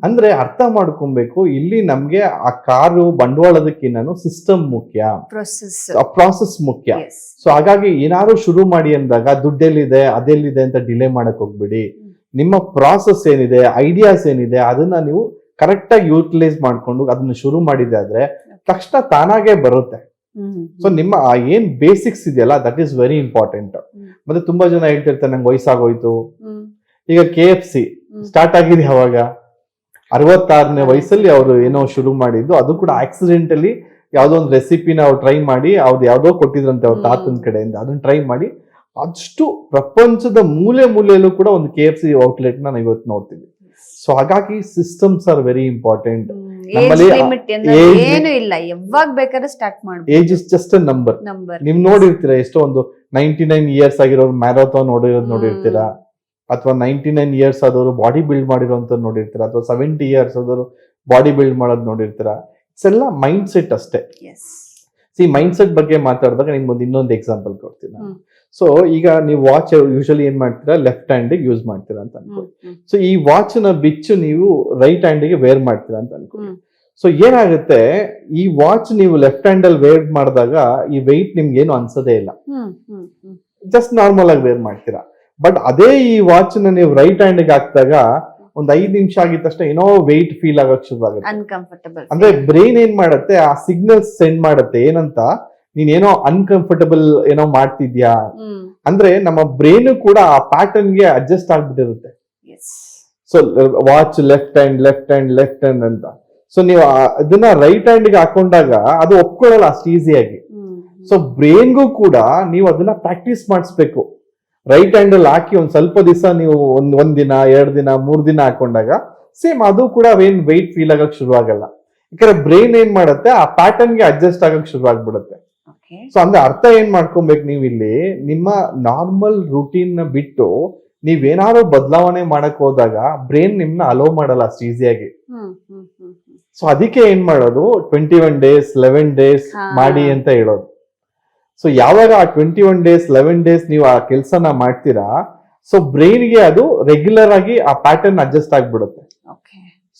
ಅಂದ್ರೆ ಅರ್ಥ ಮಾಡ್ಕೊಬೇಕು ಇಲ್ಲಿ ನಮ್ಗೆ ಆ ಕಾರು ಬಂಡವಾಳದಕ್ಕಿನ್ನೂ ಸಿಸ್ಟಮ್ ಮುಖ್ಯ. ಪ್ರಾಸೆಸ್ ಮುಖ್ಯ. ಸೊ ಹಾಗಾಗಿ ಏನಾದ್ರು ಶುರು ಮಾಡಿ ಅಂದಾಗ ದುಡ್ಡೆಲ್ಲಿದೆ ಅದೆಲ್ಲಿದೆ ಅಂತ ಡಿಲೇ ಮಾಡಕ್ ಹೋಗ್ಬಿಡಿ. ನಿಮ್ಮ ಪ್ರಾಸೆಸ್ ಏನಿದೆ ಐಡಿಯಾಸ್ ಏನಿದೆ ಅದನ್ನ ನೀವು ಕರೆಕ್ಟಾಗಿ ಯೂಟಿಲೈಸ್ ಮಾಡ್ಕೊಂಡು ಅದನ್ನ ಶುರು ಮಾಡಿದೆ ಆದ್ರೆ ತಕ್ಷಣ ತಾನಾಗೆ ಬರುತ್ತೆ. ಸೊ ನಿಮ್ಮ ಏನ್ ಬೇಸಿಕ್ಸ್ ಇದೆಯಲ್ಲ ದಟ್ ಈಸ್ ವೆರಿ ಇಂಪಾರ್ಟೆಂಟ್ ಮತ್ತೆ ತುಂಬಾ ಜನ ಹೇಳ್ತಿರ್ತಾರೆ ನಂಗೆ ವಯಸ್ಸಾಗೋಯ್ತು. ಈಗ ಕೆ ಎಫ್ ಸಿ ಸ್ಟಾರ್ಟ್ ಆಗಿದೆ ಅವಾಗ ಅರವತ್ತಾರನೇ ವಯಸ್ಸಲ್ಲಿ ಅವರು ಏನೋ ಶುರು ಮಾಡಿದ್ದು ಅದು ಕೂಡ ಆಕ್ಸಿಡೆಂಟಲಿ ಯಾವುದೋ ಒಂದು ರೆಸಿಪಿನ ಅವ್ರು ಟ್ರೈ ಮಾಡಿ ಅವ್ರು ಯಾವುದೋ ಕೊಟ್ಟಿದ್ರಂತೆ ಅವ್ರ ತಾತನ ಕಡೆಯಿಂದ ಅದನ್ನ ಟ್ರೈ ಮಾಡಿ ಅಷ್ಟು ಪ್ರಪಂಚದ ಮೂಲೆ ಮೂಲೆಯಲ್ಲೂ ಕೂಡ ಒಂದು ಕೆ ಎಫ್ ಸಿ ಔಟ್ಲೆಟ್ ನಾನು ನಾವು ಇವತ್ತು ನೋಡ್ತೀವಿ ಸೊ ಹಾಗಾಗಿ ಸಿಸ್ಟಮ್ಸ್ ಆರ್ ವೆರಿ ಇಂಪಾರ್ಟೆಂಟ್ ಏನು ಇಲ್ಲ. ಯಾವಾಗ ಬೇಕಾದ್ರೆ ಸ್ಟಾರ್ಟ್ ಮಾಡ್ಬೋದು. Age is just a number ನಿಮ್ ನೋಡಿರ್ತೀರಾ ಎಷ್ಟೋ ಒಂದು ನೈಂಟಿ ನೈನ್ ಇಯರ್ಸ್ ಆಗಿರೋರು ಮ್ಯಾರಥಾನ್ ಓಡಿರೋದು ನೋಡಿರ್ತೀರಾ? ಅಥವಾ ನೈಂಟಿ ನೈನ್ ಇಯರ್ಸ್ ಆದವರು ಬಾಡಿ ಬಿಲ್ಡ್ ಮಾಡಿರೋಂತ ನೋಡಿರ್ತೀರಾ? ಅಥವಾ ಸೆವೆಂಟಿ ಇಯರ್ಸ್ ಆದವರು ಬಾಡಿ ಬಿಲ್ಡ್ ಮಾಡೋದು ನೋಡಿರ್ತೀರಾ? ಇಟ್ಸ್ ಎಲ್ಲ ಮೈಂಡ್ ಸೆಟ್ ಅಷ್ಟೇ. ಸಿ ಮೈಂಡ್ ಸೆಟ್ ಬಗ್ಗೆ ಮಾತಾಡಿದಾಗ ನಿಮ್ಗೆ ಒಂದು ಇನ್ನೊಂದು ಎಕ್ಸಾಂಪಲ್ ಕೊಡ್ತೀನಿ. ಸೊ ಈಗ ನೀವು ವಾಚ್ ಯೂಶಲಿ ಏನ್ ಮಾಡ್ತೀರಾ? ಲೆಫ್ಟ್ ಹ್ಯಾಂಡಿಗೆ ಯೂಸ್ ಮಾಡ್ತೀರಾ ಅಂತ ಅನ್ಕೊಳ್ಳಿ ಸೊ ಈ ವಾಚ್ನ ಬಿಚ್ಚು ನೀವು ರೈಟ್ ಹ್ಯಾಂಡಿಗೆ ವೇರ್ ಮಾಡ್ತೀರಾ ಅಂತ ಅನ್ಕೊಳ್ಳಿ. ಸೊ ಏನಾಗುತ್ತೆ? ಈ ವಾಚ್ ನೀವು ಲೆಫ್ಟ್ ಹ್ಯಾಂಡ್ ಅಲ್ಲಿ ವೇರ್ ಮಾಡಿದಾಗ ಈ ವೆಯ್ಟ್ ನಿಮ್ಗೆ ಏನು ಅನ್ಸೋದೇ ಇಲ್ಲ. ಜಸ್ಟ್ ನಾರ್ಮಲ್ ಆಗಿ ವೇರ್ ಮಾಡ್ತೀರಾ. ಬಟ್ ಅದೇ ಈ ವಾಚ್ನ ನೀವು ರೈಟ್ ಹ್ಯಾಂಡಿಗೆ ಹಾಕಿದಾಗ ಒಂದ್ ಐದ್ ನಿಮಿಷ ಆಗಿದ ತಕ್ಷಣ ಏನೋ ವೆಯ್ಟ್ ಫೀಲ್ ಆಗಕ್ ಶುರು ಆಗುತ್ತೆ ಅಂದ್ರೆ ಬ್ರೈನ್ ಏನ್ ಮಾಡುತ್ತೆ? ಆ ಸಿಗ್ನಲ್ಸ್ ಸೆಂಡ್ ಮಾಡುತ್ತೆ. ಏನಂತ? ನೀನ್ ಏನೋ ಅನ್ಕಂಫರ್ಟಬಲ್ ಏನೋ ಮಾಡ್ತಿದ್ಯಾ? ಅಂದ್ರೆ ನಮ್ಮ ಬ್ರೈನ್ ಕೂಡ ಆ ಪ್ಯಾಟರ್ನ್ಗೆ adjust ಆಗ್ಬಿಟ್ಟಿರುತ್ತೆ. So watch left hand left hand left hand ಅಂತ. ಸೊ ನೀವು ಅದನ್ನ ರೈಟ್ ಹ್ಯಾಂಡ್ಗೆ ಹಾಕೊಂಡಾಗ ಅದು ಒಪ್ಕೊಳ್ಳಲ್ಲ ಅಷ್ಟು ಈಸಿಯಾಗಿ ಸೊ ಬ್ರೈನ್ಗೂ ಕೂಡ ನೀವು ಅದನ್ನ ಪ್ರಾಕ್ಟೀಸ್ ಮಾಡಿಸ್ಬೇಕು. ರೈಟ್ ಹ್ಯಾಂಡ್ ಅಲ್ಲಿ ಹಾಕಿ ಒಂದ್ ಸ್ವಲ್ಪ ದಿವಸ ನೀವು ಒಂದ್ ಒಂದ್ ದಿನ ಎರಡ್ ದಿನ ಮೂರ್ ದಿನ ಹಾಕೊಂಡಾಗ ಸೇಮ್ ಅದು ಕೂಡ ಏನ್ ವೆಯ್ಟ್ ಫೀಲ್ ಆಗಕ್ ಶುರು ಆಗಲ್ಲ ಯಾಕಂದ್ರೆ ಬ್ರೈನ್ ಏನ್ ಮಾಡುತ್ತೆ ಆ ಪ್ಯಾಟರ್ನ್ಗೆ ಅಡ್ಜಸ್ಟ್ ಆಗಕ್ ಶುರು ಆಗ್ಬಿಡುತ್ತೆ ಸೊ ಅಂದ್ರೆ ಅರ್ಥ ಏನ್ ಮಾಡ್ಕೊಬೇಕು ನೀವು ಇಲ್ಲಿ ನಿಮ್ಮ ನಾರ್ಮಲ್ ರೂಟೀನ್ನ ಬಿಟ್ಟು ನೀವೇನಾದ್ರು ಬದಲಾವಣೆ ಮಾಡಕ್ ಹೋದಾಗ ಬ್ರೈನ್ ನಿಮ್ನ ಅಲೋ ಮಾಡಲ್ಲ ಅಷ್ಟು ಈಸಿಯಾಗಿ ಸೊ ಅದಕ್ಕೆ ಏನ್ ಮಾಡೋದು? Twenty one days eleven days ಮಾಡಿ ಅಂತ ಹೇಳೋದು. ಸೊ ಯಾವಾಗ ಆ twenty one days eleven days ನೀವು ಆ ಕೆಲಸನ ಮಾಡ್ತೀರಾ? ಸೊ ಬ್ರೈನ್ಗೆ ಅದು ರೆಗ್ಯುಲರ್ ಆಗಿ ಆ ಪ್ಯಾಟರ್ನ್ ಅಡ್ಜಸ್ಟ್ ಆಗ್ಬಿಡುತ್ತೆ.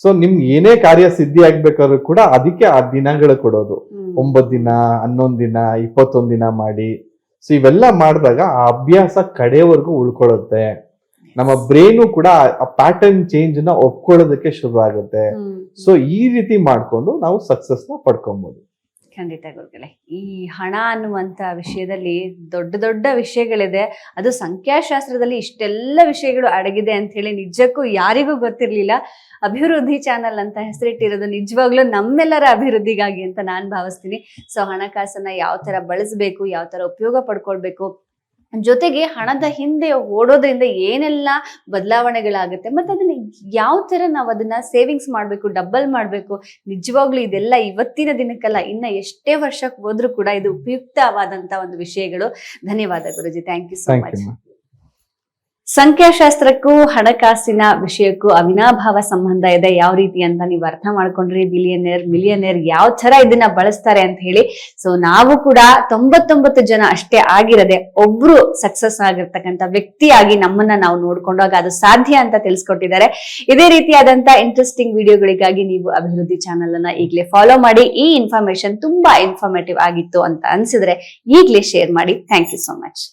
ಸೊ ನಿಮ್ಗೆ ಏನೇ ಕಾರ್ಯ ಸಿದ್ಧಿ ಆಗ್ಬೇಕಾದ್ರೂ ಕೂಡ ಅದಕ್ಕೆ ಆ ದಿನಗಳು ಕೊಡೋದು. ಒಂಬತ್ತು ದಿನ ಹನ್ನೊಂದ್ ದಿನ ಇಪ್ಪತ್ತೊಂದ್ ದಿನ ಮಾಡಿ. ಸೊ ಇವೆಲ್ಲ ಮಾಡಿದಾಗ ಆ ಅಭ್ಯಾಸ ಕಡೆವರೆಗೂ ಉಳ್ಕೊಳ್ಳುತ್ತೆ. ನಮ್ಮ ಬ್ರೈನು ಕೂಡ ಆ ಪ್ಯಾಟರ್ನ್ ಚೇಂಜ್ನ ಒಪ್ಕೊಳ್ಳೋದಕ್ಕೆ ಶುರು ಆಗುತ್ತೆ ಸೊ ಈ ರೀತಿ ಮಾಡ್ಕೊಂಡು ನಾವು ಸಕ್ಸಸ್ನ ಪಡ್ಕೊಬಹುದು ಖಂಡಿತ ಗುರುಗಳೇ ಈ ಹಣ ಅನ್ನುವಂಥ ವಿಷಯದಲ್ಲಿ ದೊಡ್ಡ ದೊಡ್ಡ ವಿಷಯಗಳಿದೆ. ಅದು ಸಂಖ್ಯಾಶಾಸ್ತ್ರದಲ್ಲಿ ಇಷ್ಟೆಲ್ಲ ವಿಷಯಗಳು ಅಡಗಿದೆ ಅಂತ ಹೇಳಿ ನಿಜಕ್ಕೂ ಯಾರಿಗೂ ಗೊತ್ತಿರಲಿಲ್ಲ. ಅಭಿವೃದ್ಧಿ ಚಾನಲ್ ಅಂತ ಹೆಸರಿಟ್ಟಿರೋದು ನಿಜವಾಗ್ಲೂ ನಮ್ಮೆಲ್ಲರ ಅಭಿವೃದ್ಧಿಗಾಗಿ ಅಂತ ನಾನು ಭಾವಿಸ್ತೀನಿ. ಸೊ ಹಣಕಾಸನ್ನು ಯಾವ ಥರ ಬಳಸಬೇಕು, ಯಾವ ಥರ ಉಪಯೋಗ ಪಡ್ಕೊಳ್ಬೇಕು ಜೊತೆಗೆ ಹಣದ ಹಿಂದೆ ಓಡೋದ್ರಿಂದ ಏನೆಲ್ಲ ಬದಲಾವಣೆಗಳಾಗುತ್ತೆ ಮತ್ತೆ ಅದನ್ನ ಯಾವ ತರ ನಾವು ಅದನ್ನ ಸೇವಿಂಗ್ಸ್ ಮಾಡ್ಬೇಕು ಡಬಲ್ ಮಾಡ್ಬೇಕು ನಿಜವಾಗ್ಲೂ ಇದೆಲ್ಲ ಇವತ್ತಿನ ದಿನಕ್ಕಲ್ಲ ಇನ್ನ ಎಷ್ಟೇ ವರ್ಷಕ್ಕೆ ಹೋದ್ರೂ ಕೂಡ ಇದು ಉಪಯುಕ್ತವಾದಂತ ಒಂದು ವಿಷಯಗಳು. ಧನ್ಯವಾದ ಗುರುಜಿ. ಥ್ಯಾಂಕ್ ಯು ಸೋ ಮಚ್ ಸಂಖ್ಯಾಶಾಸ್ತ್ರಕ್ಕೂ ಹಣಕಾಸಿನ ವಿಷಯಕ್ಕೂ ಅವಿನಾಭಾವ ಸಂಬಂಧ ಇದೆ. ಯಾವ ರೀತಿ ಅಂತ ನೀವು ಅರ್ಥ ಮಾಡ್ಕೊಂಡ್ರಿ. ಬಿಲಿಯನೇರ್ ಮಿಲಿಯನೇರ್ ಯಾವ ತರ ಇದನ್ನ ಬಳಸ್ತಾರೆ ಅಂತ ಹೇಳಿ. ಸೊ ನಾವು ಕೂಡ ತೊಂಬತ್ತೊಂಬತ್ತು ಜನ ಅಷ್ಟೇ ಆಗಿರದೆ ಒಬ್ರು ಸಕ್ಸಸ್ ಆಗಿರ್ತಕ್ಕಂಥ ವ್ಯಕ್ತಿಯಾಗಿ ನಮ್ಮನ್ನ ನಾವು ನೋಡ್ಕೊಂಡಾಗ ಅದು ಸಾಧ್ಯ ಅಂತ ತಿಳಿಸ್ಕೊಟ್ಟಿದ್ದಾರೆ. ಇದೇ ರೀತಿಯಾದಂತ ಇಂಟ್ರೆಸ್ಟಿಂಗ್ ವಿಡಿಯೋಗಳಿಗಾಗಿ ನೀವು ಅಭಿವೃದ್ಧಿ ಚಾನಲ್ ಅನ್ನ ಈಗಲೇ ಫಾಲೋ ಮಾಡಿ. ಈ ಇನ್ಫಾರ್ಮೇಶನ್ ತುಂಬಾ ಇನ್ಫಾರ್ಮೇಟಿವ್ ಆಗಿತ್ತು ಅಂತ ಅನ್ಸಿದ್ರೆ ಈಗಲೇ ಶೇರ್ ಮಾಡಿ. Thank you so much